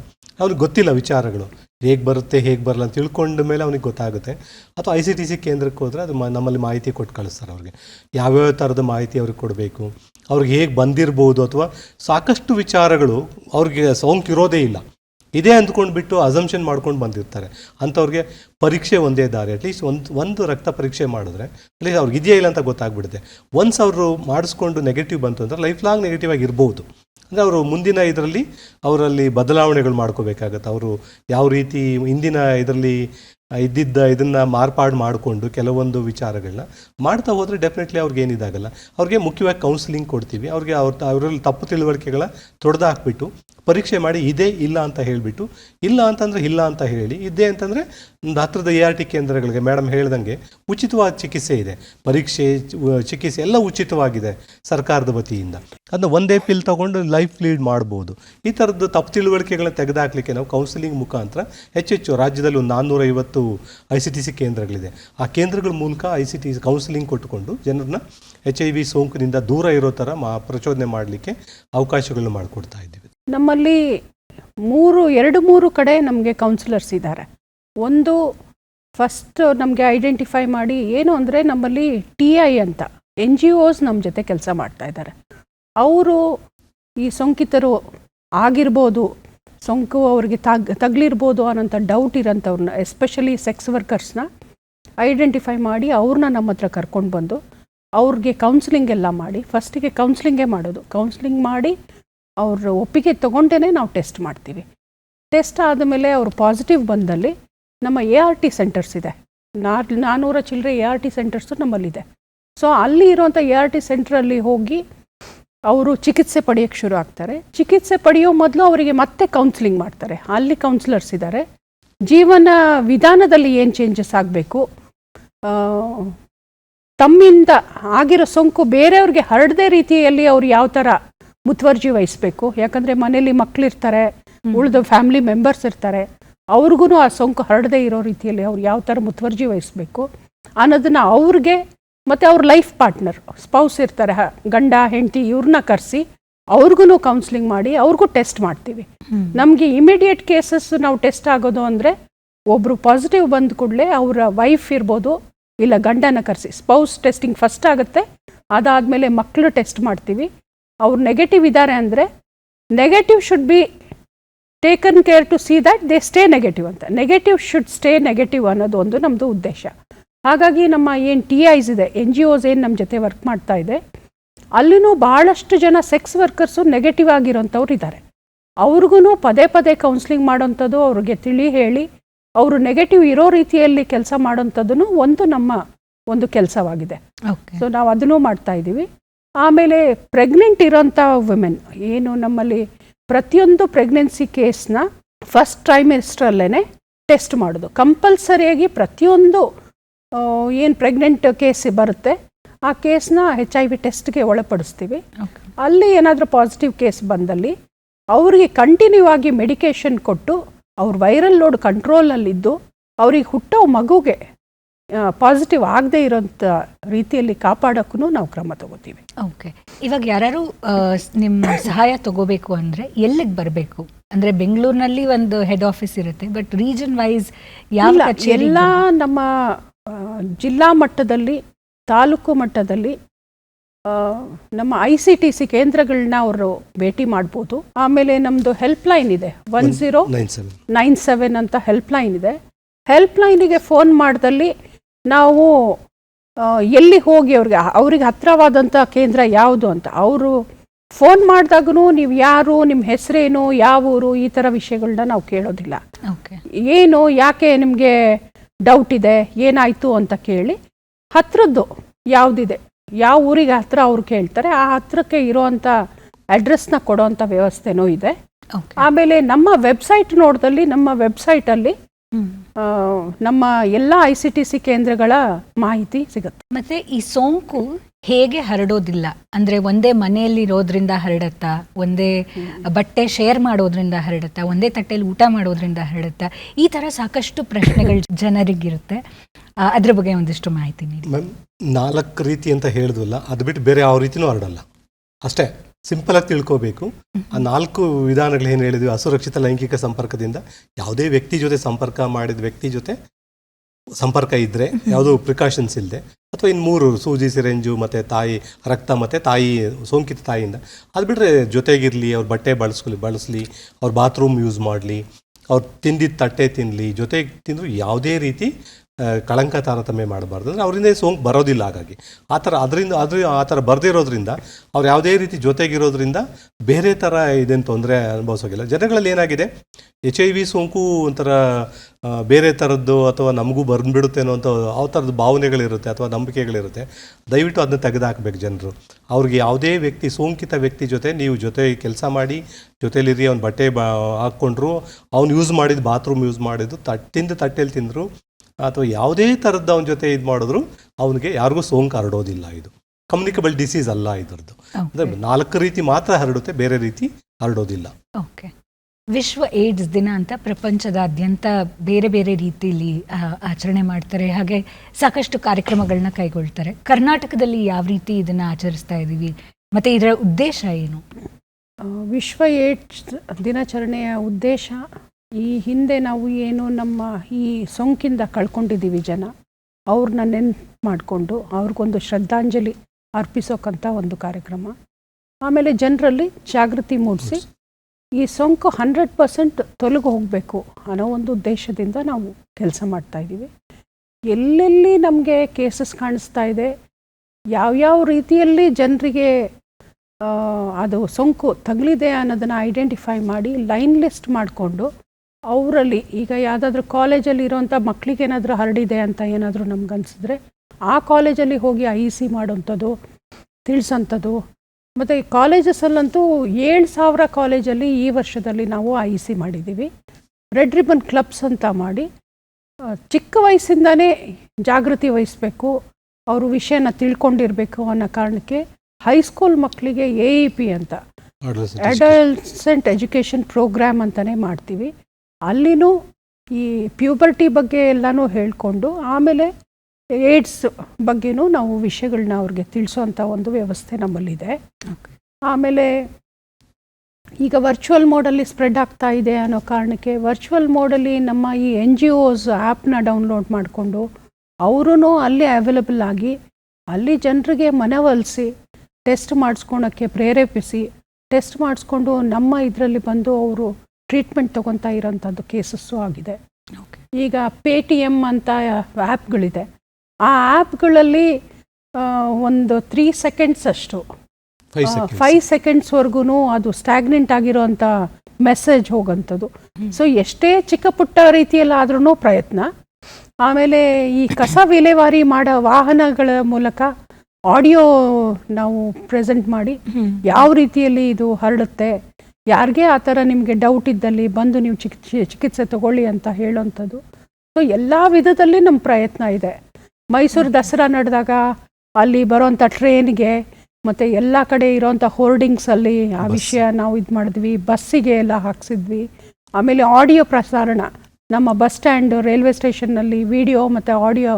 ಅವ್ನಿಗೆ ಗೊತ್ತಿಲ್ಲ ವಿಚಾರಗಳು. ಹೇಗೆ ಬರುತ್ತೆ, ಹೇಗೆ ಬರಲ್ಲ ಅಂತ ತಿಳ್ಕೊಂಡ ಮೇಲೆ ಅವ್ನಿಗೆ ಗೊತ್ತಾಗುತ್ತೆ. ಅಥವಾ ಐ ಸಿ ಟಿ ಸಿ ಕೇಂದ್ರಕ್ಕೆ ಹೋದರೆ ಅದು ನಮ್ಮಲ್ಲಿ ಮಾಹಿತಿ ಕೊಟ್ಟು ಕಳಿಸ್ತಾರೆ ಅವ್ರಿಗೆ. ಯಾವ್ಯಾವ ಥರದ ಮಾಹಿತಿ ಅವ್ರಿಗೆ ಕೊಡಬೇಕು, ಅವ್ರಿಗೆ ಹೇಗೆ ಬಂದಿರ್ಬೋದು ಅಥವಾ ಸಾಕಷ್ಟು ವಿಚಾರಗಳು ಅವ್ರಿಗೆ ಸೋಂಕು ಇರೋದೇ ಇಲ್ಲ. ಇದೇ ಅಂದ್ಕೊಂಡು ಬಿಟ್ಟು ಅಸಂಪ್ಷನ್ ಮಾಡ್ಕೊಂಡು ಬಂದಿರ್ತಾರೆ. ಅಂಥವ್ರಿಗೆ ಪರೀಕ್ಷೆ ಒಂದೇ ದಾರಿ. ಅಟ್ಲೀಸ್ಟ್ ಒಂದು ಒಂದು ರಕ್ತ ಪರೀಕ್ಷೆ ಮಾಡಿದ್ರೆ ಅಟ್ಲೀಸ್ಟ್ ಅವ್ರಿಗೆ ಇದೆಯಾ ಇಲ್ಲ ಅಂತ ಗೊತ್ತಾಗ್ಬಿಡುತ್ತೆ. ಒನ್ಸ್ ಅವರು ಮಾಡಿಸ್ಕೊಂಡು ನೆಗೆಟಿವ್ ಬಂತು ಅಂದರೆ ಲೈಫ್ ಲಾಂಗ್ ನೆಗೆಟಿವ್ ಆಗಿ ಇರ್ಬೋದು ಅಂದರೆ ಅವರು ಮುಂದಿನ ಇದರಲ್ಲಿ ಅವರಲ್ಲಿ ಬದಲಾವಣೆಗಳು ಮಾಡ್ಕೋಬೇಕಾಗತ್ತೆ. ಅವರು ಯಾವ ರೀತಿ ಇಂದಿನ ಇದರಲ್ಲಿ ಇದ್ದಿದ್ದ ಇದನ್ನು ಮಾರ್ಪಾಡು ಮಾಡಿಕೊಂಡು ಕೆಲವೊಂದು ವಿಚಾರಗಳನ್ನ ಮಾಡ್ತಾ ಹೋದರೆ ಡೆಫಿನೆಟ್ಲಿ ಅವ್ರಿಗೆ ಏನಿದಾಗಲ್ಲ ಅವ್ರಿಗೆ ಮುಖ್ಯವಾಗಿ ಕೌನ್ಸಿಲಿಂಗ್ ಕೊಡ್ತೀವಿ. ಅವ್ರಿಗೆ ಅವ್ರ, ಅವರಲ್ಲಿ ತಪ್ಪು ತಿಳುವಳಿಕೆಗಳ ತೊಡೆದಾಕ್ಬಿಟ್ಟು ಪರೀಕ್ಷೆ ಮಾಡಿ ಇದೆ ಇಲ್ಲ ಅಂತ ಹೇಳಿಬಿಟ್ಟು, ಇಲ್ಲ ಅಂತಂದರೆ ಇಲ್ಲ ಅಂತ ಹೇಳಿ, ಇದೆ ಅಂತಂದರೆ ಒಂದು ಹತ್ತಿರದ ಎ ಆರ್ ಟಿ ಕೇಂದ್ರಗಳಿಗೆ ಮೇಡಮ್ ಹೇಳ್ದಂಗೆ ಉಚಿತವಾದ ಚಿಕಿತ್ಸೆ ಇದೆ. ಪರೀಕ್ಷೆ ಚಿಕಿತ್ಸೆ ಎಲ್ಲ ಉಚಿತವಾಗಿದೆ ಸರ್ಕಾರದ ವತಿಯಿಂದ. ಅದನ್ನ ಒಂದೇ ಪಿಲ್ ತಗೊಂಡು ಲೈಫ್ ಲೀಡ್ ಮಾಡ್ಬೋದು. ಈ ಥರದ್ದು ತಪ್ಪು ತಿಳುವಳಿಕೆಗಳನ್ನ ತೆಗೆದಾಕ್ಲಿಕ್ಕೆ ನಾವು ಕೌನ್ಸಿಲಿಂಗ್ ಮುಖಾಂತರ ಹೆಚ್ಚೆಚ್ಚು ರಾಜ್ಯದಲ್ಲಿ ಒಂದು ನಾನ್ನೂರೈವತ್ತು ಐ ಸಿ ಟಿ ಸಿ ಕೇಂದ್ರಗಳಿದೆ. ಆ ಕೇಂದ್ರಗಳ ಮೂಲಕ ಐ ಸಿ ಟಿ ಕೌನ್ಸಿಲಿಂಗ್ ಕೊಟ್ಟುಕೊಂಡು ಜನರನ್ನ ಎಚ್ ಐ ವಿ ಸೋಂಕಿನಿಂದ ದೂರ ಇರೋ ಥರ ಮಾ ಪ್ರಚೋದನೆ ಮಾಡಲಿಕ್ಕೆ ಅವಕಾಶಗಳನ್ನು ಮಾಡಿಕೊಡ್ತಾ ಇದ್ದೀವಿ. ನಮ್ಮಲ್ಲಿ ಮೂರು, ಎರಡು, ಮೂರು ಕಡೆ ನಮಗೆ ಕೌನ್ಸಿಲರ್ಸ್ ಇದ್ದಾರೆ. ಒಂದು ಫಸ್ಟ್ ನಮಗೆ ಐಡೆಂಟಿಫೈ ಮಾಡಿ ಏನು ಅಂದರೆ ನಮ್ಮಲ್ಲಿ ಟಿ ಐ ಅಂತ ಎನ್ ಜಿ ಓಸ್ ನಮ್ಮ ಜೊತೆ ಕೆಲಸ ಮಾಡ್ತಾ ಇದ್ದಾರೆ. ಅವರು ಈ ಸೋಂಕಿತರು ಆಗಿರ್ಬೋದು ಸೋಂಕು ಅವ್ರಿಗೆ ತಗ್, ತಗ್ಲಿರ್ಬೋದು ಅನ್ನೋಂಥ ಡೌಟ್ ಇರೋಂಥವ್ರನ್ನ ಎಸ್ಪೆಷಲಿ ಸೆಕ್ಸ್ ವರ್ಕರ್ಸ್ನ ಐಡೆಂಟಿಫೈ ಮಾಡಿ ಅವ್ರನ್ನ ನಮ್ಮ ಹತ್ರ ಕರ್ಕೊಂಡು ಬಂದು ಅವ್ರಿಗೆ ಕೌನ್ಸಿಲಿಂಗ್ ಎಲ್ಲ ಮಾಡಿ ಫಸ್ಟಿಗೆ ಕೌನ್ಸಿಲಿಂಗೇ ಮಾಡೋದು. ಕೌನ್ಸಿಲಿಂಗ್ ಮಾಡಿ ಅವ್ರ ಒಪ್ಪಿಗೆ ತೊಗೊಂಡೇ ನಾವು ಟೆಸ್ಟ್ ಮಾಡ್ತೀವಿ. ಟೆಸ್ಟ್ ಆದಮೇಲೆ ಅವರು ಪಾಸಿಟಿವ್ ಬಂದಲ್ಲಿ ನಮ್ಮ ಎ ಆರ್ ಟಿ ಸೆಂಟರ್ಸ್ ಇದೆ. ನಾ ನಾನ್ನೂರ ಚಿಲ್ಲರೆ ಎ ಆರ್ ಟಿ ಸೆಂಟರ್ಸು ನಮ್ಮಲ್ಲಿದೆ. ಸೊ ಅಲ್ಲಿ ಇರುವಂಥ ಎ ಆರ್ ಟಿ ಸೆಂಟ್ರಲ್ಲಿ ಹೋಗಿ ಅವರು ಚಿಕಿತ್ಸೆ ಪಡೆಯೋಕ್ಕೆ ಶುರು ಆಗ್ತಾರೆ. ಚಿಕಿತ್ಸೆ ಪಡೆಯೋ ಮೊದಲು ಅವರಿಗೆ ಮತ್ತೆ ಕೌನ್ಸಿಲಿಂಗ್ ಮಾಡ್ತಾರೆ. ಅಲ್ಲಿ ಕೌನ್ಸಿಲರ್ಸ್ ಇದ್ದಾರೆ ಜೀವನ ವಿಧಾನದಲ್ಲಿ ಏನು ಚೇಂಜಸ್ ಆಗಬೇಕು? ತಮ್ಮಿಂದ ಆಗಿರೋ ಸೋಂಕು ಬೇರೆಯವ್ರಿಗೆ ಹರಡದೇ ರೀತಿಯಲ್ಲಿ ಅವ್ರು ಯಾವ ಥರ ಮುತುವರ್ಜಿ ವಹಿಸಬೇಕು? ಯಾಕಂದರೆ ಮನೇಲಿ ಮಕ್ಕಳಿರ್ತಾರೆ ಉಳಿದ ಫ್ಯಾಮಿಲಿ ಮೆಂಬರ್ಸ್ ಇರ್ತಾರೆ. ಅವ್ರಿಗೂ ಆ ಸೋಂಕು ಹರಡದೇ ಇರೋ ರೀತಿಯಲ್ಲಿ ಅವ್ರು ಯಾವ ಥರ ಮುತುವರ್ಜಿ ವಹಿಸ್ಬೇಕು ಅನ್ನೋದನ್ನು ಅವ್ರಿಗೆ ಮತ್ತು ಅವ್ರ ಲೈಫ್ ಪಾರ್ಟ್ನರ್ ಸ್ಪೌಸ್ ಇರ್ತಾರೆ ಗಂಡ ಹೆಂಡತಿ ಇವ್ರನ್ನ ಕರೆಸಿ ಅವ್ರಿಗೂ ಕೌನ್ಸಿಲಿಂಗ್ ಮಾಡಿ ಅವ್ರಿಗೂ ಟೆಸ್ಟ್ ಮಾಡ್ತೀವಿ. ನಮಗೆ ಇಮಿಡಿಯೇಟ್ ಕೇಸಸ್ ನಾವು ಟೆಸ್ಟ್ ಆಗೋದು ಅಂದರೆ ಒಬ್ಬರು ಪಾಸಿಟಿವ್ ಬಂದ ಕೂಡಲೇ ಅವರ ವೈಫ್ ಇರ್ಬೋದು ಇಲ್ಲ ಗಂಡನ ಕರೆಸಿ. ಸ್ಪೌಸ್ ಟೆಸ್ಟಿಂಗ್ ಫಸ್ಟ್ ಆಗುತ್ತೆ ಅದಾದಮೇಲೆ ಮಕ್ಕಳು ಟೆಸ್ಟ್ ಮಾಡ್ತೀವಿ. ಅವ್ರು ನೆಗೆಟಿವ್ ಇದ್ದಾರೆ ಅಂದರೆ negative should be taken care to see that they stay negative ಅಂತ. ನೆಗೆಟಿವ್ ಶುಡ್ ಸ್ಟೇ ನೆಗೆಟಿವ್ ಅನ್ನೋದು ಒಂದು ನಮ್ಮದು ಉದ್ದೇಶ. ಹಾಗಾಗಿ ನಮ್ಮ ಏನು ಟಿ ಐಸ್ ಇದೆ ಎನ್ ಜಿ ಒಸ್ ಏನು ನಮ್ಮ ಜೊತೆ ವರ್ಕ್ ಮಾಡ್ತಾ ಇದೆ ಅಲ್ಲಿನೂ ಭಾಳಷ್ಟು ಜನ ಸೆಕ್ಸ್ ವರ್ಕರ್ಸು ನೆಗೆಟಿವ್ ಆಗಿರೋಂಥವ್ರು ಇದ್ದಾರೆ ಅವ್ರಿಗೂ ಪದೇ ಪದೇ ಕೌನ್ಸಿಲಿಂಗ್ ಮಾಡೋಂಥದ್ದು ಅವ್ರಿಗೆ ತಿಳಿ ಹೇಳಿ ಅವರು ನೆಗೆಟಿವ್ ಇರೋ ರೀತಿಯಲ್ಲಿ ಕೆಲಸ ಮಾಡೋಂಥದ್ದು ಒಂದು ನಮ್ಮ ಒಂದು ಕೆಲಸವಾಗಿದೆ. ಓಕೆ ಸೊ ನಾವು ಅದನ್ನೂ ಮಾಡ್ತಾ ಇದ್ದೀವಿ. ಆಮೇಲೆ ಪ್ರೆಗ್ನೆಂಟ್ ಇರೋಂಥ ವುಮೆನ್ ಏನು ನಮ್ಮಲ್ಲಿ ಪ್ರತಿಯೊಂದು ಪ್ರೆಗ್ನೆನ್ಸಿ ಕೇಸ್ನ ಫಸ್ಟ್ ಟ್ರೈಮೆಸ್ಟ್ರಲ್ಲೇ ಟೆಸ್ಟ್ ಮಾಡೋದು. ಕಂಪಲ್ಸರಿಯಾಗಿ ಪ್ರತಿಯೊಂದು ಏನು ಪ್ರೆಗ್ನೆಂಟ್ ಕೇಸ್ ಬರುತ್ತೆ ಆ ಕೇಸ್ನ ಹೆಚ್ ಐ ವಿ ಟೆಸ್ಟ್ಗೆ ಒಳಪಡಿಸ್ತೀವಿ. ಅಲ್ಲಿ ಏನಾದರೂ ಪಾಸಿಟಿವ್ ಕೇಸ್ ಬಂದಲ್ಲಿ ಅವರಿಗೆ ಕಂಟಿನ್ಯೂ ಆಗಿ ಮೆಡಿಕೇಶನ್ ಕೊಟ್ಟು ಅವ್ರ ವೈರಲ್ ಲೋಡ್ ಕಂಟ್ರೋಲಲ್ಲಿದ್ದು ಅವ್ರಿಗೆ ಹುಟ್ಟೋ ಮಗುಗೆ ಪಾಸಿಟಿವ್ ಆಗದೆ ಇರೋಂಥ ರೀತಿಯಲ್ಲಿ ಕಾಪಾಡೋಕ್ಕೂ ನಾವು ಕ್ರಮ ತಗೋತೀವಿ. ಓಕೆ ಇವಾಗ ಯಾರು ನಿಮ್ಮ ಸಹಾಯ ತಗೋಬೇಕು ಅಂದರೆ ಎಲ್ಲಿಗೆ ಬರಬೇಕು? ಅಂದರೆ ಬೆಂಗಳೂರಿನಲ್ಲಿ ಒಂದು ಹೆಡ್ ಆಫೀಸ್ ಇರುತ್ತೆ ಬಟ್ ರೀಜನ್ ವೈಸ್ ಯಾವ ಎಲ್ಲ ನಮ್ಮ ಜಿಲ್ಲಾ ಮಟ್ಟದಲ್ಲಿ ತಾಲೂಕು ಮಟ್ಟದಲ್ಲಿ ನಮ್ಮ ಐ ಸಿ ಟಿ ಸಿ ಕೇಂದ್ರಗಳನ್ನ ಅವರು ಭೇಟಿ ಮಾಡ್ಬೋದು. ಆಮೇಲೆ ನಮ್ಮದು ಹೆಲ್ಪ್ಲೈನ್ ಇದೆ. One zero nine seven. ಅಂತ ಹೆಲ್ಪ್ಲೈನ್ ಇದೆ. ಹೆಲ್ಪ್ಲೈನಿಗೆ ಫೋನ್ ಮಾಡ್ದಲ್ಲಿ ನಾವು ಎಲ್ಲಿ ಹೋಗಿ ಅವ್ರಿಗೆ ಅವ್ರಿಗೆ ಹತ್ತಿರವಾದಂಥ ಕೇಂದ್ರ ಯಾವುದು ಅಂತ. ಅವರು ಫೋನ್ ಮಾಡಿದಾಗೂ ನೀವು ಯಾರು ನಿಮ್ಮ ಹೆಸರೇನು ಯಾವ ಊರು ಈ ಥರ ವಿಷಯಗಳನ್ನ ನಾವು ಕೇಳೋದಿಲ್ಲ. ಓಕೆ. ಏನು ಯಾಕೆ ನಿಮಗೆ ಡೌಟ್ ಇದೆ ಏನಾಯಿತು ಅಂತ ಕೇಳಿ ಹತ್ರದ್ದು ಯಾವುದಿದೆ ಯಾವ ಊರಿಗೆ ಹತ್ರ ಅವ್ರು ಕೇಳ್ತಾರೆ ಆ ಹತ್ರಕ್ಕೆ ಇರೋವಂಥ ಅಡ್ರೆಸ್ನ ಕೊಡೋವಂಥ ವ್ಯವಸ್ಥೆನೂ ಇದೆ. ಆಮೇಲೆ ನಮ್ಮ ವೆಬ್ಸೈಟ್ ನೋಡಿದಲ್ಲಿ ನಮ್ಮ ವೆಬ್ಸೈಟಲ್ಲಿ ನಮ್ಮ ಎಲ್ಲ ಐ ಸಿ ಟಿ ಸಿ ಕೇಂದ್ರಗಳ ಮಾಹಿತಿ ಸಿಗುತ್ತೆ. ಮತ್ತೆ ಈ ಸೋಂಕು ಹೇಗೆ ಹರಡೋದಿಲ್ಲ? ಅಂದ್ರೆ ಒಂದೇ ಮನೆಯಲ್ಲಿ ಇರೋದ್ರಿಂದ ಹರಡತ್ತಾ, ಒಂದೇ ಬಟ್ಟೆ ಶೇರ್ ಮಾಡೋದ್ರಿಂದ ಹರಡತ್ತಾ, ಒಂದೇ ತಟ್ಟೆಯಲ್ಲಿ ಊಟ ಮಾಡೋದ್ರಿಂದ ಹರಡತ್ತಾ, ಈ ತರ ಸಾಕಷ್ಟು ಪ್ರಶ್ನೆಗಳು ಜನರಿಗಿರುತ್ತೆ. ಅದ್ರ ಬಗ್ಗೆ ಒಂದಿಷ್ಟು ಮಾಹಿತಿ ನೀಡಿ. ನಾಲ್ಕು ರೀತಿ ಅಂತ ಹೇಳಿದ್ವಲ್ಲ ಅದು ಬಿಟ್ಟು ಬೇರೆ ಯಾವ ರೀತಿನೂ ಹರಡಲ್ಲ. ಅಷ್ಟೇ ಸಿಂಪಲ್ ಆಗಿ ತಿಳ್ಕೋಬೇಕು. ಆ ನಾಲ್ಕು ವಿಧಾನಗಳು ಏನು ಹೇಳಿದ್ವಿ, ಅಸುರಕ್ಷಿತ ಲೈಂಗಿಕ ಸಂಪರ್ಕದಿಂದ, ಯಾವುದೇ ವ್ಯಕ್ತಿ ಜೊತೆ ಸಂಪರ್ಕ ಮಾಡಿದ ವ್ಯಕ್ತಿ ಜೊತೆ ಸಂಪರ್ಕ ಇದ್ದರೆ ಯಾವುದೋ ಪ್ರಿಕಾಷನ್ಸ್ ಇಲ್ಲದೆ ಅಥವಾ ಇನ್ನು ಮೂರು, ಸೂಜಿ, ಸಿರೆಂಜು, ಮತ್ತು ತಾಯಿ, ರಕ್ತ ಮತ್ತು ತಾಯಿ, ಸೋಂಕಿತ ತಾಯಿಯಿಂದ. ಅದು ಬಿಟ್ಟರೆ ಜೊತೆಗಿರಲಿ, ಅವ್ರ ಬಟ್ಟೆ ಬಳಸ್ಲಿ ಬಳಸಲಿ, ಅವ್ರ ಬಾತ್ರೂಮ್ ಯೂಸ್ ಮಾಡಲಿ, ಅವ್ರು ತಿಂದಿದ್ದ ತಟ್ಟೆ ತಿನ್ನಲಿ ಜೊತೆಗೆ ತಿಂದರೂ ಯಾವುದೇ ರೀತಿ ಕಳಂಕ ತಾರತಮ್ಯ ಮಾಡಬಾರ್ದು. ಅಂದರೆ ಅವರಿಂದ ಸೋಂಕು ಬರೋದಿಲ್ಲ ಹಾಗಾಗಿ. ಆ ಥರ ಅದರಿಂದ, ಅದ್ರ, ಆ ಥರ ಬರ್ದಿರೋದ್ರಿಂದ, ಅವ್ರು ಯಾವುದೇ ರೀತಿ ಜೊತೆಗಿರೋದ್ರಿಂದ ಬೇರೆ ಥರ ಇದೇನು ತೊಂದರೆ ಅನುಭವಿಸೋಗಿಲ್ಲ ಜನಗಳಲ್ಲಿ ಏನಾಗಿದೆ? ಎಚ್ ಐ ವಿ ಸೋಂಕು ಒಂಥರ ಬೇರೆ ಥರದ್ದು ಅಥವಾ ನಮಗೂ ಬಂದ್ಬಿಡುತ್ತೇನೋ ಅಂತ ಆ ಥರದ್ದು ಭಾವನೆಗಳಿರುತ್ತೆ ಅಥವಾ ನಂಬಿಕೆಗಳಿರುತ್ತೆ. ದಯವಿಟ್ಟು ಅದನ್ನ ತೆಗೆದುಹಾಕ್ಬೇಕು ಜನರು. ಅವ್ರಿಗೆ ಯಾವುದೇ ವ್ಯಕ್ತಿ, ಸೋಂಕಿತ ವ್ಯಕ್ತಿ ಜೊತೆ ನೀವು ಜೊತೆ ಕೆಲಸ ಮಾಡಿ, ಜೊತೆಲಿರಿ, ಅವ್ನ ಬಟ್ಟೆ ಬಾ, ಹಾಕ್ಕೊಂಡ್ರು, ಅವ್ನು ಯೂಸ್ ಮಾಡಿದ ಬಾತ್ರೂಮ್ ಯೂಸ್ ಮಾಡಿದ್ದು, ತಟ್ಟಿಂದ ತಟ್ಟೆಯಲ್ಲಿ ತಿಂದರು ಅಥವಾ ಯಾವುದೇ ಥರದ್ದು ಅವನ ಜೊತೆ ಇದು ಮಾಡಿದ್ರು ಅವನಿಗೆ ಯಾರಿಗೂ ಸೋಂಕು ಹರಡೋದಿಲ್ಲ ಇದು. ಕಮ್ಯುನಿಕಬಲ್ ಡಿಸೀಸ್ ಅಲ್ಲ ಇದರದ್ದು. ಅಂದರೆ ನಾಲ್ಕು ರೀತಿ ಮಾತ್ರ ಹರಡುತ್ತೆ ಬೇರೆ ರೀತಿ ಹರಡೋದಿಲ್ಲ. ಓಕೆ ವಿಶ್ವ ಏಡ್ಸ್ ದಿನ ಅಂತ ಪ್ರಪಂಚದಾದ್ಯಂತ ಬೇರೆ ಬೇರೆ ರೀತಿಯಲ್ಲಿ ಆಚರಣೆ ಮಾಡ್ತಾರೆ. ಹಾಗೆ ಸಾಕಷ್ಟು ಕಾರ್ಯಕ್ರಮಗಳನ್ನ ಕೈಗೊಳ್ತಾರೆ. ಕರ್ನಾಟಕದಲ್ಲಿ ಯಾವ ರೀತಿ ಇದನ್ನ ಆಚರಿಸ್ತಾ ಇದ್ದೀವಿ ಮತ್ತೆ ಇದರ ಉದ್ದೇಶ ಏನು? ವಿಶ್ವ ಏಡ್ಸ್ ದಿನಾಚರಣೆಯ ಉದ್ದೇಶ ಈ ಹಿಂದೆ ನಾವು ಏನು ನಮ್ಮ ಈ ಸೋಂಕಿಂದ ಕಳ್ಕೊಂಡಿದ್ದೀವಿ ಜನ. ಅವ್ರನ್ನ ನೆನ್ಪು ಮಾಡಿಕೊಂಡು ಅವ್ರಿಗೊಂದು ಶ್ರದ್ಧಾಂಜಲಿ ಅರ್ಪಿಸೋಕ್ಕಂಥ ಒಂದು ಕಾರ್ಯಕ್ರಮ. ಆಮೇಲೆ ಜನರಲ್ಲಿ ಜಾಗೃತಿ ಮೂಡಿಸಿ ಈ ಸೋಂಕು ಹಂಡ್ರೆಡ್ ಪರ್ಸೆಂಟ್ ತೊಲಗು ಹೋಗಬೇಕು ಅನ್ನೋ ಒಂದು ಉದ್ದೇಶದಿಂದ ನಾವು ಕೆಲಸ ಮಾಡ್ತಾ ಇದ್ದೀವಿ. ಎಲ್ಲೆಲ್ಲಿ ನಮಗೆ ಕೇಸಸ್ ಕಾಣಿಸ್ತಾ ಇದೆ ಯಾವ್ಯಾವ ರೀತಿಯಲ್ಲಿ ಜನರಿಗೆ ಅದು ಸೋಂಕು ತಗಲಿದೆ ಅನ್ನೋದನ್ನು ಐಡೆಂಟಿಫೈ ಮಾಡಿ ಲೈನ್ ಲಿಸ್ಟ್ ಮಾಡಿಕೊಂಡು ಅವರಲ್ಲಿ ಈಗ ಯಾವುದಾದ್ರೂ ಕಾಲೇಜಲ್ಲಿ ಇರೋವಂಥ ಮಕ್ಕಳಿಗೆ ಏನಾದರೂ ಹರಡಿದೆ ಅಂತ ಏನಾದರೂ ನಮ್ಗೆ ಅನಿಸಿದ್ರೆ ಆ ಕಾಲೇಜಲ್ಲಿ ಹೋಗಿ ಐ ಸಿ ಮಾಡೋಂಥದ್ದು ತಿಳಿಸೋಂಥದ್ದು. ಮತ್ತು ಕಾಲೇಜಸ್ಸಲ್ಲಂತೂ ಏಳು ಸಾವಿರ ಕಾಲೇಜಲ್ಲಿ ಈ ವರ್ಷದಲ್ಲಿ ನಾವು ಐ ಸಿ ಮಾಡಿದ್ದೀವಿ ರೆಡ್ ರಿಬನ್ ಕ್ಲಬ್ಸ್ ಅಂತ ಮಾಡಿ ಚಿಕ್ಕ ವಯಸ್ಸಿಂದನೇ ಜಾಗೃತಿ ವಹಿಸಬೇಕು ಅವರು ವಿಷಯನ ತಿಳ್ಕೊಂಡಿರಬೇಕು ಅನ್ನೋ ಕಾರಣಕ್ಕೆ ಹೈಸ್ಕೂಲ್ ಮಕ್ಕಳಿಗೆ ಎ ಇ ಪಿ ಅಂತ ಅಡಲ್ಸೆಂಟ್ ಎಜುಕೇಷನ್ ಪ್ರೋಗ್ರಾಮ್ ಅಂತಲೇ ಮಾಡ್ತೀವಿ. ಅಲ್ಲಿನೂ ಈ ಪ್ಯೂಬರ್ಟಿ ಬಗ್ಗೆ ಎಲ್ಲನೂ ಹೇಳಿಕೊಂಡು ಆಮೇಲೆ ಏಡ್ಸ್ ಬಗ್ಗೆನೂ ನಾವು ವಿಷಯಗಳನ್ನ ಅವ್ರಿಗೆ ತಿಳಿಸೋಂಥ ಒಂದು ವ್ಯವಸ್ಥೆ ನಮ್ಮಲ್ಲಿದೆ. ಆಮೇಲೆ ಈಗ ವರ್ಚುವಲ್ ಮೋಡಲ್ಲಿ ಸ್ಪ್ರೆಡ್ ಆಗ್ತಾ ಇದೆ ಅನ್ನೋ ಕಾರಣಕ್ಕೆ ವರ್ಚುವಲ್ ಮೋಡಲ್ಲಿ ನಮ್ಮ ಈ ಎನ್ ಜಿ ಒಸ್ ಆ್ಯಪ್ನ ಡೌನ್ಲೋಡ್ ಮಾಡಿಕೊಂಡು ಅವರೂ ಅಲ್ಲಿ ಅವೈಲಬಲ್ ಆಗಿ ಅಲ್ಲಿ ಜನರಿಗೆ ಮನವೊಲಿಸಿ ಟೆಸ್ಟ್ ಮಾಡಿಸ್ಕೊಳಕ್ಕೆ ಪ್ರೇರೇಪಿಸಿ ಟೆಸ್ಟ್ ಮಾಡಿಸ್ಕೊಂಡು ನಮ್ಮ ಇದರಲ್ಲಿ ಬಂದು ಅವರು ಟ್ರೀಟ್ಮೆಂಟ್ ತೊಗೊತಾ ಇರೋಂಥದ್ದು ಕೇಸಸ್ಸು ಆಗಿದೆ. ಈಗ ಪೇ ಟಿ ಎಂ ಅಂತ ಆ್ಯಪ್ಗಳಿದೆ. ಆ ಆ್ಯಪ್ಗಳಲ್ಲಿ ಒಂದು ತ್ರೀ ಸೆಕೆಂಡ್ಸ್ ಅಷ್ಟು. ಫೈವ್ ಸೆಕೆಂಡ್ಸ್ ಫೈವ್ ಸೆಕೆಂಡ್ಸ್ವರೆಗೂ ಅದು ಸ್ಟ್ಯಾಗ್ನೆಂಟ್ ಆಗಿರೋಂಥ ಮೆಸೇಜ್ ಹೋಗೋಂಥದ್ದು. ಸೊ ಎಷ್ಟೇ ಚಿಕ್ಕ ಪುಟ್ಟ ರೀತಿಯಲ್ಲಿ ಆದ್ರೂ ಪ್ರಯತ್ನ. ಆಮೇಲೆ ಈ ಕಸ ವಿಲೇವಾರಿ ಮಾಡೋ ವಾಹನಗಳ ಮೂಲಕ ಆಡಿಯೋ ನಾವು ಪ್ರೆಸೆಂಟ್ ಮಾಡಿ ಯಾವ ರೀತಿಯಲ್ಲಿ ಇದು ಹರಡುತ್ತೆ ಯಾರಿಗೆ ಆ ಥರ ನಿಮಗೆ ಡೌಟ್ ಇದ್ದಲ್ಲಿ ಬಂದು ನೀವು ಚಿಕಿತ್ಸೆ ಚಿಕಿತ್ಸೆ ತಗೊಳ್ಳಿ ಅಂತ ಹೇಳೋವಂಥದ್ದು ಸೊ ಎಲ್ಲ ವಿಧದಲ್ಲಿ ನಮ್ಮ ಪ್ರಯತ್ನ ಇದೆ. ಮೈಸೂರು ದಸರಾ ನಡೆದಾಗ ಅಲ್ಲಿ ಬರೋಂಥ ಟ್ರೈನ್ಗೆ ಮತ್ತು ಎಲ್ಲ ಕಡೆ ಇರೋಂಥ ಹೋರ್ಡಿಂಗ್ಸಲ್ಲಿ ಆ ವಿಷಯ ನಾವು ಇದು ಮಾಡಿದ್ವಿ. ಬಸ್ಸಿಗೆ ಎಲ್ಲ ಹಾಕ್ಸಿದ್ವಿ. ಆಮೇಲೆ ಆಡಿಯೋ ಪ್ರಸಾರಣ. ನಮ್ಮ ಬಸ್ ಸ್ಟ್ಯಾಂಡ್ ರೈಲ್ವೆ ಸ್ಟೇಷನ್ನಲ್ಲಿ ವಿಡಿಯೋ ಮತ್ತು ಆಡಿಯೋ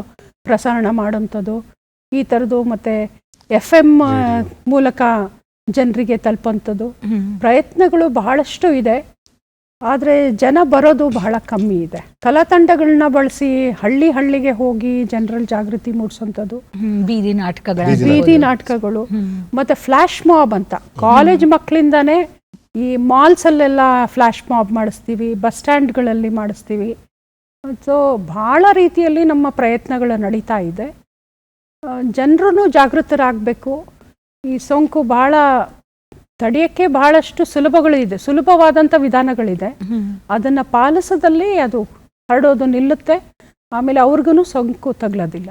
ಪ್ರಸಾರಣ ಮಾಡೋಂಥದ್ದು. ಈ ಥರದ್ದು ಮತ್ತು ಎಫ್ ಎಂ ಮೂಲಕ ಜನರಿಗೆ ತಲುಪಂಥದ್ದು ಪ್ರಯತ್ನಗಳು ಬಹಳಷ್ಟು ಇದೆ. ಆದರೆ ಜನ ಬರೋದು ಬಹಳ ಕಮ್ಮಿ ಇದೆ. ಕಲಾತಂಡಗಳನ್ನ ಬಳಸಿ ಹಳ್ಳಿ ಹಳ್ಳಿಗೆ ಹೋಗಿ ಜನರಲ್ಲಿ ಜಾಗೃತಿ ಮೂಡಿಸೋಂಥದ್ದು. ಬೀದಿ ನಾಟಕಗಳು ಬೀದಿ ನಾಟಕಗಳು. ಮತ್ತೆ ಫ್ಲಾಶ್ ಮಾಬ್ ಅಂತ. ಕಾಲೇಜ್ ಮಕ್ಕಳಿಂದಾನೇ ಈ ಮಾಲ್ಸಲ್ಲೆಲ್ಲ ಫ್ಲಾಶ್ ಮಾಬ್ ಮಾಡಿಸ್ತೀವಿ ಬಸ್ ಸ್ಟ್ಯಾಂಡ್ಗಳಲ್ಲಿ ಮಾಡಿಸ್ತೀವಿ. ಸೊ ಭಾಳ ರೀತಿಯಲ್ಲಿ ನಮ್ಮ ಪ್ರಯತ್ನಗಳು ನಡೀತಾ ಇದೆ. ಜನರೂ ಜಾಗೃತರಾಗಬೇಕು. ಈ ಸೋಂಕು ಬಹಳ ತಡೆಯಕ್ಕೆ ಬಹಳಷ್ಟು ಸುಲಭಗಳು ಇದೆ ಸುಲಭವಾದಂಥ ವಿಧಾನಗಳಿದೆ ಅದನ್ನ ಪಾಲಿಸದಲ್ಲಿ ಅದು ಹರಡೋದು ನಿಲ್ಲುತ್ತೆ. ಆಮೇಲೆ ಅವ್ರಿಗೂ ಸೋಂಕು ತಗ್ಲೋದಿಲ್ಲ.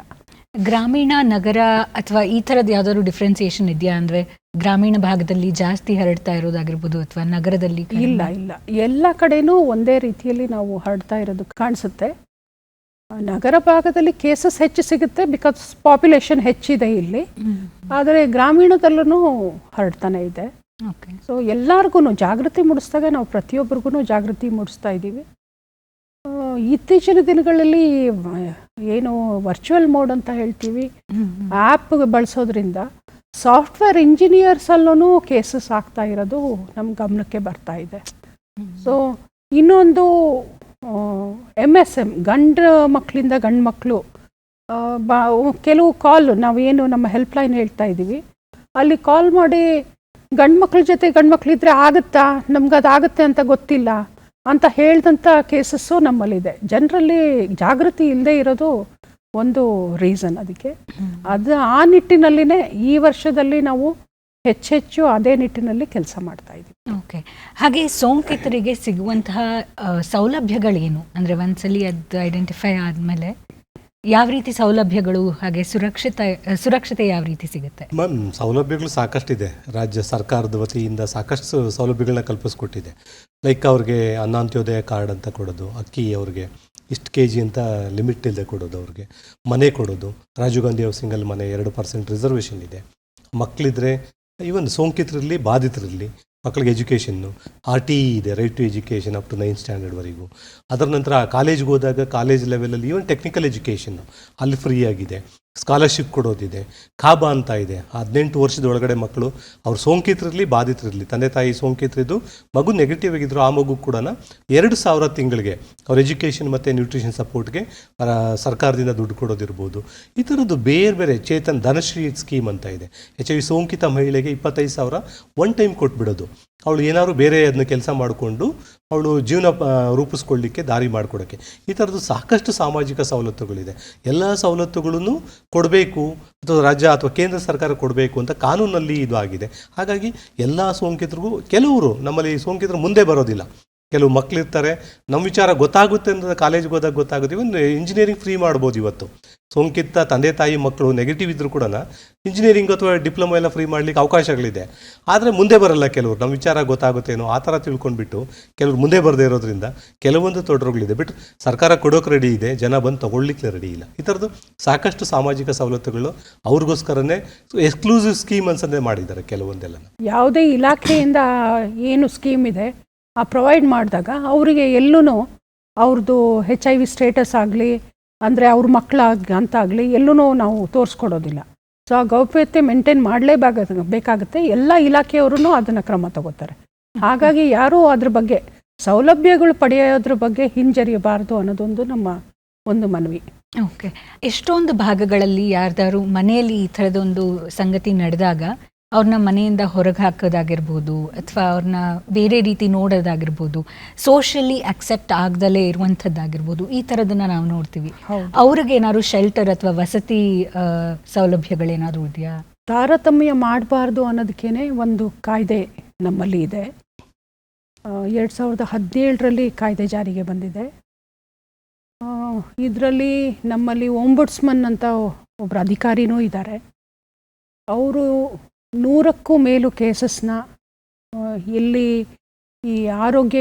ಗ್ರಾಮೀಣ ನಗರ ಅಥವಾ ಈ ಥರದ್ದು ಯಾವ್ದಾದ್ರು ಡಿಫ್ರೆನ್ಸಿಯೇಷನ್ ಇದೆಯಾ? ಅಂದ್ರೆ ಗ್ರಾಮೀಣ ಭಾಗದಲ್ಲಿ ಜಾಸ್ತಿ ಹರಡ್ತಾ ಇರೋದಾಗಿರ್ಬೋದು ಅಥವಾ ನಗರದಲ್ಲಿ ಇಲ್ಲ ಇಲ್ಲ. ಎಲ್ಲ ಕಡೆನೂ ಒಂದೇ ರೀತಿಯಲ್ಲಿ ನಾವು ಹರಡ್ತಾ ಇರೋದು ಕಾಣಿಸುತ್ತೆ. ನಗರ ಭಾಗದಲ್ಲಿ ಕೇಸಸ್ ಹೆಚ್ಚು ಸಿಗುತ್ತೆ ಬಿಕಾಸ್ ಪಾಪ್ಯುಲೇಷನ್ ಹೆಚ್ಚಿದೆ ಇಲ್ಲಿ. ಆದರೆ ಗ್ರಾಮೀಣದಲ್ಲೂ ಹರಡ್ತಾನೆ ಇದೆ. ಸೊ ಎಲ್ಲರಿಗೂ ಜಾಗೃತಿ ಮೂಡಿಸಿದಾಗ ನಾವು ಪ್ರತಿಯೊಬ್ಬರಿಗೂ ಜಾಗೃತಿ ಮೂಡಿಸ್ತಾ ಇದ್ದೀವಿ ಇತ್ತೀಚಿನ ದಿನಗಳಲ್ಲಿ ಏನು ವರ್ಚುವಲ್ ಮೋಡ್ ಅಂತ ಹೇಳ್ತೀವಿ. ಆ್ಯಪ್ ಬಳಸೋದ್ರಿಂದ ಸಾಫ್ಟ್ವೇರ್ ಇಂಜಿನಿಯರ್ಸಲ್ಲೂ ಕೇಸಸ್ ಆಗ್ತಾ ಇರೋದು ನಮ್ಮ ಗಮನಕ್ಕೆ ಬರ್ತಾ ಇದೆ ಸೊ ಇನ್ನೊಂದು ಎಂ ಎಸ್ ಎಂ ಗಂಡ ಮಕ್ಕಳಿಂದ ಗಂಡು ಮಕ್ಕಳು ಬಾ ಕೆಲವು ಕಾಲ್ ನಾವೇನು ನಮ್ಮ ಹೆಲ್ಪ್ಲೈನ್ ಹೇಳ್ತಾ ಇದ್ದೀವಿ. ಅಲ್ಲಿ ಕಾಲ್ ಮಾಡಿ ಗಂಡು ಮಕ್ಳ ಜೊತೆ ಗಂಡು ಮಕ್ಕಳಿದ್ರೆ ಆಗುತ್ತಾ? ನಮ್ಗೆ ಅದು ಆಗುತ್ತೆ ಅಂತ ಗೊತ್ತಿಲ್ಲ ಅಂತ ಹೇಳ್ದಂಥ ಕೇಸಸ್ಸು ನಮ್ಮಲ್ಲಿದೆ. ಜನರಲ್ಲಿ ಜಾಗೃತಿ ಇಲ್ಲದೆ ಇರೋದು ಒಂದು ರೀಸನ್ ಅದಕ್ಕೆ. ಅದು ಆ ನಿಟ್ಟಿನಲ್ಲಿನೇ ಈ ವರ್ಷದಲ್ಲಿ ನಾವು ಹೆಚ್ಚೆಚ್ಚು ಅದೇ ನಿಟ್ಟಿನಲ್ಲಿ ಕೆಲಸ ಮಾಡ್ತಾ ಇದ್ದೀವಿ ಓಕೆ. ಹಾಗೆ ಸೋಂಕಿತರಿಗೆ ಸಿಗುವಂತಹ ಸೌಲಭ್ಯಗಳೇನು? ಅಂದ್ರೆ ಒಂದ್ಸಲಿ ಅದು ಐಡೆಂಟಿಫೈ ಆದ್ಮೇಲೆ ಯಾವ ರೀತಿ ಸೌಲಭ್ಯಗಳು ಹಾಗೆ ಸುರಕ್ಷಿತ ಸುರಕ್ಷತೆ ಯಾವ ರೀತಿ ಸಿಗುತ್ತೆ? ಮ್ಯಾಮ್ ಸೌಲಭ್ಯಗಳು ಸಾಕಷ್ಟಿದೆ. ರಾಜ್ಯ ಸರ್ಕಾರದ ವತಿಯಿಂದ ಸಾಕಷ್ಟು ಸೌಲಭ್ಯಗಳನ್ನ ಕಲ್ಪಿಸ್ಕೊಟ್ಟಿದೆ. ಲೈಕ್ ಅವ್ರಿಗೆ ಅನ್ನಾಂತ್ಯೋದಯ ಕಾರ್ಡ್ ಅಂತ ಕೊಡೋದು ಅಕ್ಕಿ ಅವ್ರಿಗೆ ಇಷ್ಟು ಕೆ ಜಿ ಅಂತ ಲಿಮಿಟ್ ಇಲ್ಲದೆ ಕೊಡೋದು ಅವ್ರಿಗೆ ಮನೆ ಕೊಡೋದು. ರಾಜೀವ್ ಗಾಂಧಿ ಹೌಸಿಂಗಲ್ಲಿ ಮನೆ ಎರಡು ಪರ್ಸೆಂಟ್ ರಿಸರ್ವೇಷನ್ ಇದೆ. ಮಕ್ಕಳಿದ್ರೆ ಈವನ್ ಸೋಂಕಿತರಲ್ಲಿ ಬಾಧಿತರಲ್ಲಿ ಮಕ್ಕಳಿಗೆ ಎಜುಕೇಷನ್ನು ಆರ್ ಟಿ ಇ ಇದೆ right to education up to nine ಸ್ಟ್ಯಾಂಡರ್ಡ್ವರೆಗೂ ಅದರ ನಂತರ ಕಾಲೇಜ್ಗೆ ಹೋದಾಗ ಕಾಲೇಜ್ ಲೆವೆಲಲ್ಲಿ ಈವನ್ ಟೆಕ್ನಿಕಲ್ ಎಜುಕೇಷನ್ನು ಅಲ್ಲಿ ಫ್ರೀ ಆಗಿದೆ. ಸ್ಕಾಲರ್ಶಿಪ್ ಕೊಡೋದಿದೆ. ಖಾಬಾ ಅಂತ ಇದೆ. ಹದಿನೆಂಟು ವರ್ಷದ ಒಳಗಡೆ ಮಕ್ಕಳು ಅವ್ರು ಸೋಂಕಿತರಿರಲಿ, ಬಾಧಿತರಿರಲಿ, ತಂದೆ ತಾಯಿ ಸೋಂಕಿತರಿದ್ದು, ಮಗು ನೆಗೆಟಿವ್ ಆಗಿದ್ರು ಆ ಮಗು ಕೂಡ ಎರಡು ಸಾವಿರ ತಿಂಗಳಿಗೆ ಅವ್ರ ಎಜುಕೇಷನ್ ಮತ್ತು ನ್ಯೂಟ್ರಿಷನ್ ಸಪೋರ್ಟ್ಗೆ ಸರ್ಕಾರದಿಂದ ದುಡ್ಡು ಕೊಡೋದಿರ್ಬೋದು. ಈ ಥರದ್ದು ಬೇರೆ ಬೇರೆ ಚೇತನ್ ಧನಶ್ರೀ ಸ್ಕೀಮ್ ಅಂತ ಇದೆ. ಎಚ್ ಐ ವಿ ಸೋಂಕಿತ ಮಹಿಳೆಗೆ ಇಪ್ಪತ್ತೈದು ಸಾವಿರ ಒನ್ ಟೈಮ್ ಕೊಟ್ಬಿಡೋದು. ಅವಳು ಏನಾದ್ರು ಬೇರೆ ಅದನ್ನ ಕೆಲಸ ಮಾಡಿಕೊಂಡು ಅವಳು ಜೀವನ ರೂಪಿಸ್ಕೊಳ್ಳಿಕ್ಕೆ ದಾರಿ ಮಾಡಿಕೊಡೋಕ್ಕೆ. ಈ ಥರದ್ದು ಸಾಕಷ್ಟು ಸಾಮಾಜಿಕ ಸವಲತ್ತುಗಳಿದೆ. ಎಲ್ಲ ಸವಲತ್ತುಗಳನ್ನು ಕೊಡಬೇಕು ಅಥವಾ ರಾಜ್ಯ ಅಥವಾ ಕೇಂದ್ರ ಸರ್ಕಾರ ಕೊಡಬೇಕು ಅಂತ ಕಾನೂನಲ್ಲಿ ಇದು ಆಗಿದೆ. ಹಾಗಾಗಿ ಎಲ್ಲ ಸೋಂಕಿತರಿಗೂ, ಕೆಲವರು ನಮ್ಮಲ್ಲಿ ಸೋಂಕಿತರು ಮುಂದೆ ಬರೋದಿಲ್ಲ. ಕೆಲವು ಮಕ್ಕಳಿರ್ತಾರೆ ನಮ್ಮ ವಿಚಾರ ಗೊತ್ತಾಗುತ್ತೆ ಅಂತ ಕಾಲೇಜ್ಗೆ ಹೋದಾಗ ಗೊತ್ತಾಗುತ್ತೆ. ಇವನ್ ಇಂಜಿನಿಯರಿಂಗ್ ಫ್ರೀ ಮಾಡ್ಬೋದು ಇವತ್ತು. ಸೋಂಕಿತ ತಂದೆ ತಾಯಿ ಮಕ್ಕಳು ನೆಗೆಟಿವ್ ಇದ್ದರೂ ಕೂಡ ಇಂಜಿನಿಯರಿಂಗ್ ಅಥವಾ ಡಿಪ್ಲೊಮಾ ಎಲ್ಲ ಫ್ರೀ ಮಾಡಲಿಕ್ಕೆ ಅವಕಾಶಗಳಿದೆ. ಆದರೆ ಮುಂದೆ ಬರಲ್ಲ ಕೆಲವರು. ನಮ್ಮ ವಿಚಾರ ಗೊತ್ತಾಗುತ್ತೇನೋ ಆ ಥರ ತಿಳ್ಕೊಂಡ್ಬಿಟ್ಟು ಕೆಲವರು ಮುಂದೆ ಬರದೇ ಇರೋದ್ರಿಂದ ಕೆಲವೊಂದು ತೊಡರುಗಳಿದೆ. ಬಿಟ್ಟು ಸರ್ಕಾರ ಕೊಡೋಕೆ ರೆಡಿ ಇದೆ. ಜನ ಬಂದು ತೊಗೊಳ್ಲಿಕ್ಕೆ ರೆಡಿ ಇಲ್ಲ. ಈ ಥರದ್ದು ಸಾಕಷ್ಟು ಸಾಮಾಜಿಕ ಸವಲತ್ತುಗಳು ಅವ್ರಿಗೋಸ್ಕರನೇ ಎಕ್ಸ್ಕ್ಲೂಸಿವ್ ಸ್ಕೀಮ್ ಅನ್ಸಂದೇ ಮಾಡಿದ್ದಾರೆ ಕೆಲವೊಂದೆಲ್ಲ ಯಾವುದೇ ಇಲಾಖೆಯಿಂದ ಏನು ಸ್ಕೀಮ್ ಇದೆ? ಆ ಪ್ರೊವೈಡ್ ಮಾಡಿದಾಗ ಅವರಿಗೆ ಎಲ್ಲೂ ಅವ್ರದ್ದು ಹೆಚ್ ಐ ವಿ ಸ್ಟೇಟಸ್ ಆಗಲಿ, ಅಂದರೆ ಅವ್ರ ಮಕ್ಕಳಾಗ ಅಂತಾಗಲಿ ಎಲ್ಲೂ ನಾವು ತೋರಿಸ್ಕೊಡೋದಿಲ್ಲ. ಸೊ ಆ ಗೌಪ್ಯತೆ ಮೇಂಟೈನ್ ಮಾಡಲೇಬೇಕಾಗ ಬೇಕಾಗುತ್ತೆ. ಎಲ್ಲ ಇಲಾಖೆಯವರು ಅದನ್ನು ಕ್ರಮ ತಗೋತಾರೆ. ಹಾಗಾಗಿ ಯಾರೂ ಅದ್ರ ಬಗ್ಗೆ ಸೌಲಭ್ಯಗಳು ಪಡೆಯೋದ್ರ ಬಗ್ಗೆ ಹಿಂಜರಿಯಬಾರದು ಅನ್ನೋದೊಂದು ನಮ್ಮ ಒಂದು ಮನವಿ. ಓಕೆ ಎಷ್ಟೊಂದು ಭಾಗಗಳಲ್ಲಿ ಯಾರ್ದಾರು ಮನೆಯಲ್ಲಿ ಈ ಥರದೊಂದು ಸಂಗತಿ ನಡೆದಾಗ ಅವ್ರನ್ನ ಮನೆಯಿಂದ ಹೊರಗೆ ಹಾಕೋದಾಗಿರ್ಬೋದು ಅಥವಾ ಅವ್ರನ್ನ ಬೇರೆ ರೀತಿ ನೋಡೋದಾಗಿರ್ಬೋದು ಸೋಷಿಯಲಿ ಅಕ್ಸೆಪ್ಟ್ ಆಗ್ದಲೇ ಇರುವಂಥದ್ದಾಗಿರ್ಬೋದು ಈ ಥರದನ್ನ ನಾವು ನೋಡ್ತೀವಿ. ಅವ್ರಿಗೆ ಏನಾದ್ರು ಶೆಲ್ಟರ್ ಅಥವಾ ವಸತಿ ಸೌಲಭ್ಯಗಳೇನಾದ್ರೂ ಸೌಲಭ್ಯಗಳೇನಾದ್ರು ಇದೆಯಾ? ತಾರತಮ್ಯ ಮಾಡಬಾರ್ದು ಅನ್ನೋದಕ್ಕೇನೆ ಒಂದು ಕಾಯ್ದೆ ನಮ್ಮಲ್ಲಿ ಇದೆ. ಎರಡು ಸಾವಿರದ ಹದಿನೇಳರಲ್ಲಿ ಕಾಯ್ದೆ ಜಾರಿಗೆ ಬಂದಿದೆ. ಇದರಲ್ಲಿ ನಮ್ಮಲ್ಲಿ ಓಂಬುಡ್ಸ್ಮನ್ ಅಂತ ಒಬ್ಬರು ಅಧಿಕಾರಿನೂ ಇದ್ದಾರೆ. ಅವರು ನೂರಕ್ಕೂ ಮೇಲು ಕೇಸಸ್ನ ಎಲ್ಲಿ ಈ ಆರೋಗ್ಯ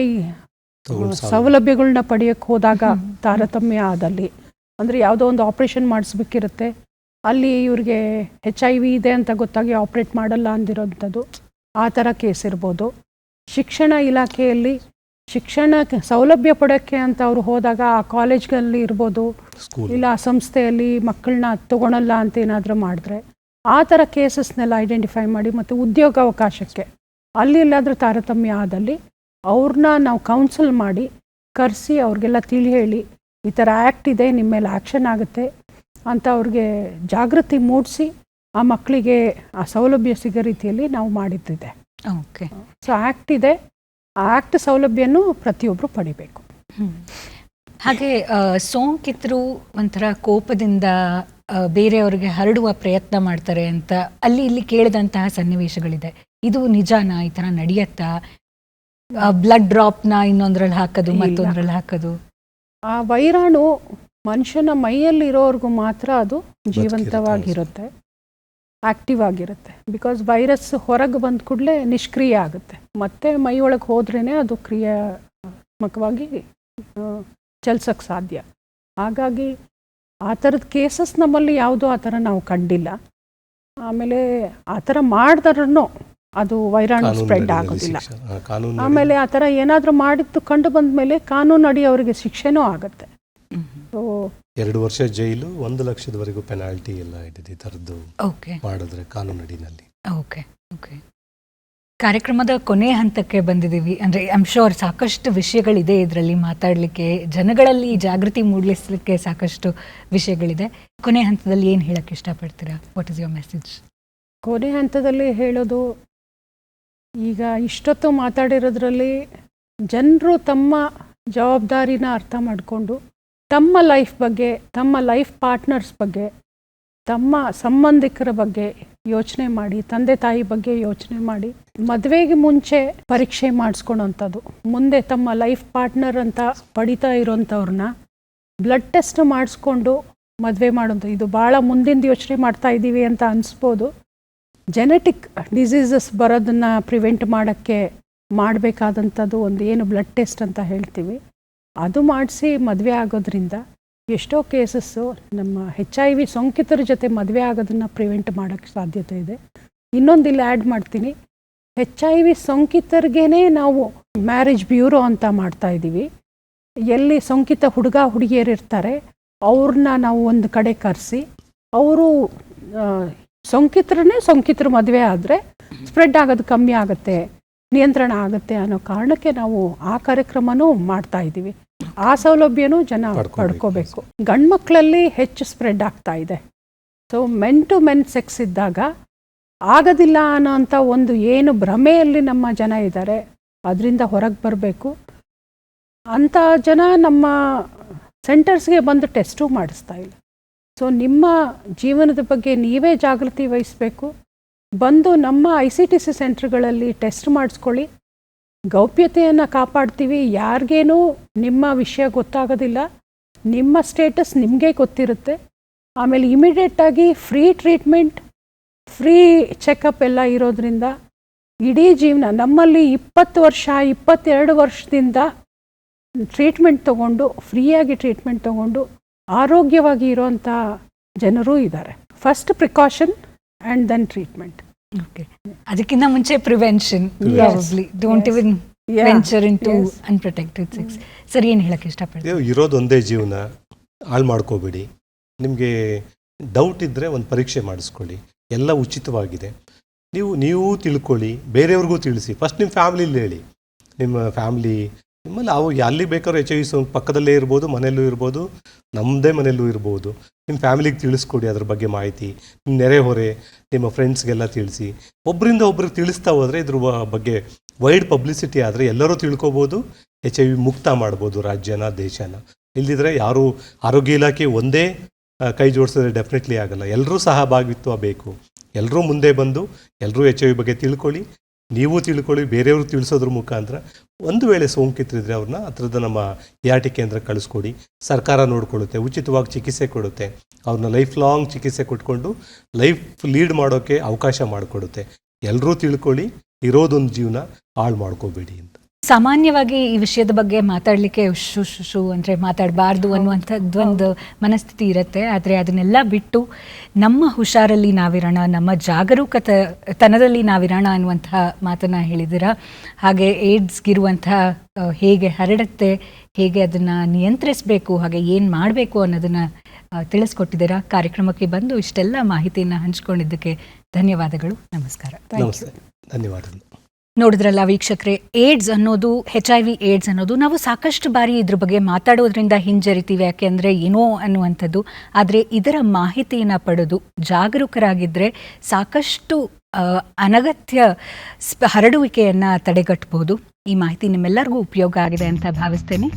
ಸೌಲಭ್ಯಗಳನ್ನ ಪಡೆಯಕ್ಕೆ ಹೋದಾಗ ತಾರತಮ್ಯ ಆದಲ್ಲಿ. ಅಂದರೆ ಯಾವುದೋ ಒಂದು ಆಪ್ರೇಷನ್ ಮಾಡಿಸ್ಬೇಕಿರುತ್ತೆ. ಅಲ್ಲಿ ಇವ್ರಿಗೆ ಹೆಚ್ ಐ ವಿ ಇದೆ ಅಂತ ಗೊತ್ತಾಗಿ ಆಪ್ರೇಟ್ ಮಾಡಲ್ಲ ಅಂದಿರೋಂಥದ್ದು. ಆ ಥರ ಕೇಸ್ ಇರ್ಬೋದು. ಶಿಕ್ಷಣ ಇಲಾಖೆಯಲ್ಲಿ ಶಿಕ್ಷಣ ಸೌಲಭ್ಯ ಪಡೋಕ್ಕೆ ಅಂತ ಅವ್ರು ಹೋದಾಗ ಆ ಕಾಲೇಜ್ಗಳಲ್ಲಿ ಇರ್ಬೋದು. ಸ್ಕೂಲ್ ಇಲ್ಲ ಆ ಸಂಸ್ಥೆಯಲ್ಲಿ ಮಕ್ಕಳನ್ನ ತಗೊಳಲ್ಲ ಅಂತ ಏನಾದರೂ ಮಾಡಿದ್ರೆ ಆ ಥರ ಕೇಸಸ್ನೆಲ್ಲ ಐಡೆಂಟಿಫೈ ಮಾಡಿ ಮತ್ತು ಉದ್ಯೋಗಾವಕಾಶಕ್ಕೆ. ಅಲ್ಲಿ ಎಲ್ಲಾದರೂ ತಾರತಮ್ಯ ಆದಲ್ಲಿ ಅವ್ರನ್ನ ನಾವು ಕೌನ್ಸಲ್ ಮಾಡಿ ಕರೆಸಿ ಅವ್ರಿಗೆಲ್ಲ ತಿಳಿ ಹೇಳಿ ಈ ಥರ ಆ್ಯಕ್ಟ್ ಇದೆ ನಿಮ್ಮ ಮೇಲೆ ಆ್ಯಕ್ಷನ್ ಆಗುತ್ತೆ ಅಂತ ಅವ್ರಿಗೆ ಜಾಗೃತಿ ಮೂಡಿಸಿ ಆ ಮಕ್ಕಳಿಗೆ ಆ ಸೌಲಭ್ಯ ಸಿಗೋ ರೀತಿಯಲ್ಲಿ ನಾವು ಮಾಡಿದ್ದಿದೆ. ಓಕೆ ಸೊ ಆ್ಯಕ್ಟ್ ಇದೆ. ಆ ಆ್ಯಕ್ಟ್ ಸೌಲಭ್ಯನೂ ಪ್ರತಿಯೊಬ್ಬರು ಪಡಿಬೇಕು. ಹಾಗೆ ಸೋಂಕಿತರು ಒಂಥರ ಕೋಪದಿಂದ ಬೇರೆಯವರಿಗೆ ಹರಡುವ ಪ್ರಯತ್ನ ಮಾಡ್ತಾರೆ ಅಂತ ಅಲ್ಲಿ ಇಲ್ಲಿ ಕೇಳಿದಂತಹ ಸನ್ನಿವೇಶಗಳಿದೆ. ಇದು ನಿಜಾನಾ? ಈ ತರ ನಡೆಯತ್ತಾ? ಬ್ಲಡ್ ಡ್ರಾಪ್ನ ಇನ್ನೊಂದ್ರಲ್ಲಿ ಹಾಕೋದು. ಮತ್ತೊಂದ್ರಲ್ಲಿ ಹಾಕೋದು? ಆ ವೈರಾಣು ಮನುಷ್ಯನ ಮೈಯಲ್ಲಿರೋರ್ಗು ಮಾತ್ರ ಅದು ಜೀವಂತವಾಗಿರುತ್ತೆ. ಆಕ್ಟಿವ್ ಆಗಿರುತ್ತೆ. ಬಿಕಾಸ್ ವೈರಸ್ ಹೊರಗೆ ಬಂದ ಕೂಡಲೇ ನಿಷ್ಕ್ರಿಯ ಆಗುತ್ತೆ. ಮತ್ತೆ ಮೈ ಒಳಗೆ ಹೋದ್ರೇ ಅದು ಕ್ರಿಯಾತ್ಮಕವಾಗಿ ಚಲಿಸೋಕ್ಕೆ ಸಾಧ್ಯ. ಹಾಗಾಗಿ ಆ ಥರದ ಕೇಸಸ್ ನಮ್ಮಲ್ಲಿ ಯಾವುದೂ ಆ ಥರ ನಾವು ಕಂಡಿಲ್ಲ. ಆಮೇಲೆ ಆ ಥರ ಮಾಡಿದ್ರೂ ಅದು ವೈರಾಣು ಸ್ಪ್ರೆಡ್ ಆಗೋದಿಲ್ಲ. ಕಾನೂನು ಆಮೇಲೆ ಆ ಥರ ಏನಾದರೂ ಮಾಡಿದ್ದು ಕಂಡು ಬಂದ ಮೇಲೆ ಕಾನೂನು ಅಡಿ ಅವರಿಗೆ ಶಿಕ್ಷೆನೂ ಆಗುತ್ತೆ. ಎರಡು ವರ್ಷ ಜೈಲು ಒಂದು ಲಕ್ಷದವರೆಗೂ ಪೆನಾಲ್ಟಿ ಎಲ್ಲ ಇದೆ ಈ ಥರದ್ದು ಮಾಡಿದ್ರೆ ಕಾನೂನು ಅಡಿನಲ್ಲಿ ಓಕೆ ಓಕೆ ಕಾರ್ಯಕ್ರಮದ ಕೊನೆ ಹಂತಕ್ಕೆ ಬಂದಿದ್ದೀವಿ. ಅಂದರೆ ಆಮ್ ಶೋರ್ ಸಾಕಷ್ಟು ವಿಷಯಗಳಿದೆ ಇದರಲ್ಲಿ ಮಾತಾಡಲಿಕ್ಕೆ. ಜನಗಳಲ್ಲಿ ಜಾಗೃತಿ ಮೂಡಿಸಲಿಕ್ಕೆ ಸಾಕಷ್ಟು ವಿಷಯಗಳಿದೆ. ಕೊನೆ ಹಂತದಲ್ಲಿ ಏನು ಹೇಳಕ್ಕೆ ಇಷ್ಟಪಡ್ತೀರಾ? ವಾಟ್ ಇಸ್ ಯುವರ್ ಮೆಸೇಜ್ ಕೊನೆ ಹಂತದಲ್ಲಿ ಹೇಳೋದು, ಈಗ ಇಷ್ಟೊತ್ತು ಮಾತಾಡಿರೋದ್ರಲ್ಲಿ ಜನರು ತಮ್ಮ ಜವಾಬ್ದಾರಿನ ಅರ್ಥ ಮಾಡಿಕೊಂಡು, ತಮ್ಮ ಲೈಫ್ ಬಗ್ಗೆ, ತಮ್ಮ ಲೈಫ್ ಪಾರ್ಟ್ನರ್ಸ್ ಬಗ್ಗೆ, ತಮ್ಮ ಸಂಬಂಧಿಕರ ಬಗ್ಗೆ ಯೋಚನೆ ಮಾಡಿ, ತಂದೆ ತಾಯಿ ಬಗ್ಗೆ ಯೋಚನೆ ಮಾಡಿ, ಮದುವೆಗೆ ಮುಂಚೆ ಪರೀಕ್ಷೆ ಮಾಡಿಸ್ಕೊಳೋಂಥದ್ದು. ಮುಂದೆ ತಮ್ಮ ಲೈಫ್ ಪಾರ್ಟ್ನರ್ ಅಂತ ಪಡಿತಾ ಇರೋಂಥವ್ರನ್ನ ಬ್ಲಡ್ ಟೆಸ್ಟ್ ಮಾಡಿಸ್ಕೊಂಡು ಮದುವೆ ಮಾಡೋಂಥ, ಇದು ಭಾಳ ಮುಂದಿನ ಯೋಚನೆ ಮಾಡ್ತಾ ಇದ್ದೀವಿ ಅಂತ ಅನಿಸ್ಬೋದು. ಜೆನೆಟಿಕ್ ಡಿಸೀಸಸ್ ಬರೋದನ್ನು ಪ್ರಿವೆಂಟ್ ಮಾಡೋಕ್ಕೆ ಮಾಡಬೇಕಾದಂಥದ್ದು ಒಂದು ಏನು ಬ್ಲಡ್ ಟೆಸ್ಟ್ ಅಂತ ಹೇಳ್ತೀವಿ. ಅದು ಮಾಡಿಸಿ ಮದುವೆ ಆಗೋದ್ರಿಂದ ಎಷ್ಟೋ ಕೇಸಸ್ಸು ನಮ್ಮ ಹೆಚ್ ಐ ವಿ ಸೋಂಕಿತರ ಜೊತೆ ಮದುವೆ ಆಗೋದನ್ನು ಪ್ರಿವೆಂಟ್ ಮಾಡೋಕ್ಕೆ ಸಾಧ್ಯತೆ ಇದೆ. ಇನ್ನೊಂದು ಇಲ್ಲಿ ಆ್ಯಡ್ ಮಾಡ್ತೀನಿ. ಹೆಚ್ ಐ ವಿ ಸೋಂಕಿತರಿಗೇನೆ ನಾವು ಮ್ಯಾರೇಜ್ ಬ್ಯೂರೋ ಅಂತ ಮಾಡ್ತಾ ಇದ್ದೀವಿ. ಎಲ್ಲಿ ಸೋಂಕಿತ ಹುಡುಗ ಹುಡುಗಿಯರು ಇರ್ತಾರೆ, ಅವ್ರನ್ನ ನಾವು ಒಂದು ಕಡೆ ಕರೆಸಿ, ಅವರು ಸೋಂಕಿತರನ್ನೇ ಸೋಂಕಿತರು ಮದುವೆ ಆದರೆ ಸ್ಪ್ರೆಡ್ ಆಗೋದು ಕಮ್ಮಿ ಆಗುತ್ತೆ, ನಿಯಂತ್ರಣ ಆಗುತ್ತೆ ಅನ್ನೋ ಕಾರಣಕ್ಕೆ ನಾವು ಆ ಕಾರ್ಯಕ್ರಮನೂ ಮಾಡ್ತಾ ಇದ್ದೀವಿ. ಆ ಸೌಲಭ್ಯನೂ ಜನ ಪಡ್ಕೋಬೇಕು. ಗಂಡ್ಮಕ್ಳಲ್ಲಿ ಗಂಡು ಮಕ್ಕಳಲ್ಲಿ ಹೆಚ್ಚು ಸ್ಪ್ರೆಡ್ ಆಗ್ತಾ ಇದೆ. So men to men sex ಇದ್ದಾಗ ಆಗೋದಿಲ್ಲ ಅನ್ನೋಂಥ ಒಂದು ಏನು ಭ್ರಮೆಯಲ್ಲಿ ನಮ್ಮ ಜನ ಇದ್ದಾರೆ ಅದರಿಂದ ಹೊರಗೆ ಬರಬೇಕು. ಅಂಥ ಜನ ನಮ್ಮ ಸೆಂಟರ್ಸ್ಗೆ ಬಂದು ಟೆಸ್ಟು ಮಾಡಿಸ್ತಾ ಇಲ್ಲ. ಸೊ ನಿಮ್ಮ ಜೀವನದ ಬಗ್ಗೆ ನೀವೇ ಜಾಗೃತಿ ವಹಿಸಬೇಕು. ಬಂದು ನಮ್ಮ ಐ ಸಿ ಟಿ ಸಿ ಸೆಂಟ್ರ್ಗಳಲ್ಲಿ ಟೆಸ್ಟ್ ಮಾಡಿಸ್ಕೊಳ್ಳಿ. ಗೌಪ್ಯತೆಯನ್ನು ಕಾಪಾಡ್ತೀವಿ, ಯಾರಿಗೇನೂ ನಿಮ್ಮ ವಿಷಯ ಗೊತ್ತಾಗೋದಿಲ್ಲ, ನಿಮ್ಮ ಸ್ಟೇಟಸ್ ನಿಮಗೆ ಗೊತ್ತಿರುತ್ತೆ. ಆಮೇಲೆ ಇಮಿಡಿಯೇಟಾಗಿ ಫ್ರೀ ಟ್ರೀಟ್ಮೆಂಟ್ ಫ್ರೀ ಚೆಕಪ್ ಎಲ್ಲ ಇರೋದ್ರಿಂದ ಇಡೀ ಜೀವನ, ನಮ್ಮಲ್ಲಿ ಇಪ್ಪತ್ತು ವರ್ಷ, ಇಪ್ಪತ್ತೆರಡು ವರ್ಷದಿಂದ ಟ್ರೀಟ್ಮೆಂಟ್ ತಗೊಂಡು ಫ್ರೀಯಾಗಿ ಟ್ರೀಟ್ಮೆಂಟ್ ತಗೊಂಡು ಆರೋಗ್ಯವಾಗಿ ಇರೋವಂಥ ಜನರೂ ಇದ್ದಾರೆ. First precaution and then treatment okay ಅದಕ್ಕಿಂತ ಮುಂಚೆ prevention. Probably don't. Even. Venture into. Unprotected sex sir ಏನು ಹೇಳಕ್ಕೆ ಇಷ್ಟಪಡ್ತೀರಾ? ನೀವು ಇರೋದು ಒಂದೇ ಜೀವನ ಹಾಳು ಮಾಡ್ಕೋಬೇಡಿ. ನಿಮಗೆ ಡೌಟ್ ಇದ್ದರೆ ಒಂದು ಪರೀಕ್ಷೆ ಮಾಡಿಸ್ಕೊಳ್ಳಿ. ಎಲ್ಲ ಉಚಿತವಾಗಿದೆ. ನೀವು ನೀವು ತಿಳ್ಕೊಳ್ಳಿ. ಬೇರೆಯವ್ರಿಗೂ ತಿಳಿಸಿ. ಫಸ್ಟ್ ನಿಮ್ಮ ಫ್ಯಾಮಿಲಿಲಿ ಹೇಳಿ. ನಿಮ್ಮ ಫ್ಯಾಮ್ಲಿ ನಿಮ್ಮಲ್ಲಿ ಅವು ಎಲ್ಲಿ ಬೇಕಾದ್ರೂ ಎಚ್ ಐ ವಿ ಪಕ್ಕದಲ್ಲೇ ಇರ್ಬೋದು, ಮನೆಯಲ್ಲೂ ಇರ್ಬೋದು ನಮ್ಮದೇ ಮನೆಯಲ್ಲೂ ಇರ್ಬೋದು. ನಿಮ್ಮ ಫ್ಯಾಮಿಲಿಗೆ ತಿಳಿಸ್ಕೊಡಿ ಅದ್ರ ಬಗ್ಗೆ ಮಾಹಿತಿ, ನಿಮ್ಮ ನೆರೆಹೊರೆ ನಿಮ್ಮ ಫ್ರೆಂಡ್ಸ್ಗೆಲ್ಲ ತಿಳಿಸಿ. ಒಬ್ಬರಿಂದ ಒಬ್ರಿಗೆ ತಿಳಿಸ್ತಾ ಹೋದರೆ ಇದ್ರ ಬಗ್ಗೆ ವೈಡ್ ಪಬ್ಲಿಸಿಟಿ ಆದರೆ ಎಲ್ಲರೂ ತಿಳ್ಕೊಬೋದು, ಎಚ್ ಐ ವಿ ಮುಕ್ತ ಮಾಡ್ಬೋದು ರಾಜ್ಯನ, ದೇಶನ. ಇಲ್ದಿದ್ರೆ ಯಾರು ಆರೋಗ್ಯ ಇಲಾಖೆ ಒಂದೇ ಕೈ ಜೋಡಿಸಿದ್ರೆ ಡೆಫಿನೆಟ್ಲಿ ಆಗಲ್ಲ. ಎಲ್ಲರೂ ಸಹಭಾಗಿತ್ವ ಬೇಕು. ಎಲ್ಲರೂ ಮುಂದೆ ಬಂದು ಎಲ್ಲರೂ ಎಚ್ ಐ ವಿ ಬಗ್ಗೆ ತಿಳ್ಕೊಳ್ಳಿ ನೀವು ತಿಳ್ಕೊಳ್ಳಿ, ಬೇರೆಯವರು ತಿಳಿಸೋದ್ರ ಮುಖಾಂತರ ಒಂದು ವೇಳೆ ಸೋಂಕಿತರಿದ್ರೆ ಅವ್ರನ್ನ ಹತ್ರದ ನಮ್ಮ ಎ ಆರ್ ಟಿ ಕೇಂದ್ರ ಕಳಿಸ್ಕೊಡಿ. ಸರ್ಕಾರ ನೋಡ್ಕೊಳ್ಳುತ್ತೆ, ಉಚಿತವಾಗಿ ಚಿಕಿತ್ಸೆ ಕೊಡುತ್ತೆ. ಅವ್ರನ್ನ ಲೈಫ್ ಲಾಂಗ್ ಚಿಕಿತ್ಸೆ ಕೊಟ್ಕೊಂಡು ಲೈಫ್ ಲೀಡ್ ಮಾಡೋಕ್ಕೆ ಅವಕಾಶ ಮಾಡಿಕೊಡುತ್ತೆ. ಎಲ್ಲರೂ ತಿಳ್ಕೊಳ್ಳಿ, ಇರೋದೊಂದು ಜೀವನ ಹಾಳು ಮಾಡ್ಕೋಬೇಡಿ ಅಂತ. ಸಾಮಾನ್ಯವಾಗಿ ಈ ವಿಷಯದ ಬಗ್ಗೆ ಮಾತಾಡಲಿಕ್ಕೆ ಶು ಶು ಶು ಅಂದರೆ ಮಾತಾಡಬಾರ್ದು ಅನ್ನುವಂಥದ್ದೊಂದು ಮನಸ್ಥಿತಿ ಇರುತ್ತೆ. ಆದರೆ ಅದನ್ನೆಲ್ಲ ಬಿಟ್ಟು ನಮ್ಮ ಹುಷಾರಲ್ಲಿ ನಾವಿರೋಣ ನಮ್ಮ ಜಾಗರೂಕತ ತನದಲ್ಲಿ ನಾವಿರೋಣ ಅನ್ನುವಂತಹ ಮಾತನ್ನು ಹೇಳಿದಿರ ಹಾಗೆ ಏಡ್ಸ್ಗಿರುವಂತಹ ಹೇಗೆ ಹರಡುತ್ತೆ ಹೇಗೆ ಅದನ್ನು ನಿಯಂತ್ರಿಸಬೇಕು ಹಾಗೆ ಏನು ಮಾಡಬೇಕು ಅನ್ನೋದನ್ನು ಆ, ತಿಳಿಸ್ಕೊಟ್ಟಿದ್ದೀರಾ. ಕಾರ್ಯಕ್ರಮಕ್ಕೆ ಬಂದು ಇಷ್ಟೆಲ್ಲ ಮಾಹಿತಿಯನ್ನು ಹಂಚ್ಕೊಂಡಿದ್ದಕ್ಕೆ ಧನ್ಯವಾದಗಳು. ನಮಸ್ಕಾರ. ಧನ್ಯವಾದಗಳು. ನೋಡಿದ್ರಲ್ಲ ವೀಕ್ಷಕರೇ ಏಡ್ಸ್ ಅನ್ನೋದು ಹೆಚ್ ಐ ವಿ ಏಡ್ಸ್ ಅನ್ನೋದು, ನಾವು ಸಾಕಷ್ಟು ಬಾರಿ ಇದ್ರ ಬಗ್ಗೆ ಮಾತಾಡೋದ್ರಿಂದ ಹಿಂಜರಿತೀವಿ. ಯಾಕೆಂದರೆ ಏನೋ ಅನ್ನುವಂಥದ್ದು. ಆದರೆ ಇದರ ಮಾಹಿತಿಯನ್ನು ಪಡೆದು ಜಾಗರೂಕರಾಗಿದ್ದರೆ ಸಾಕಷ್ಟು ಅನಗತ್ಯ ಹರಡುವಿಕೆಯನ್ನು ತಡೆಗಟ್ಟಬಹುದು ಈ ಮಾಹಿತಿ ನಿಮ್ಮೆಲ್ಲರಿಗೂ ಉಪಯೋಗ ಆಗಿದೆ ಅಂತ ಭಾವಿಸ್ತೇನೆ.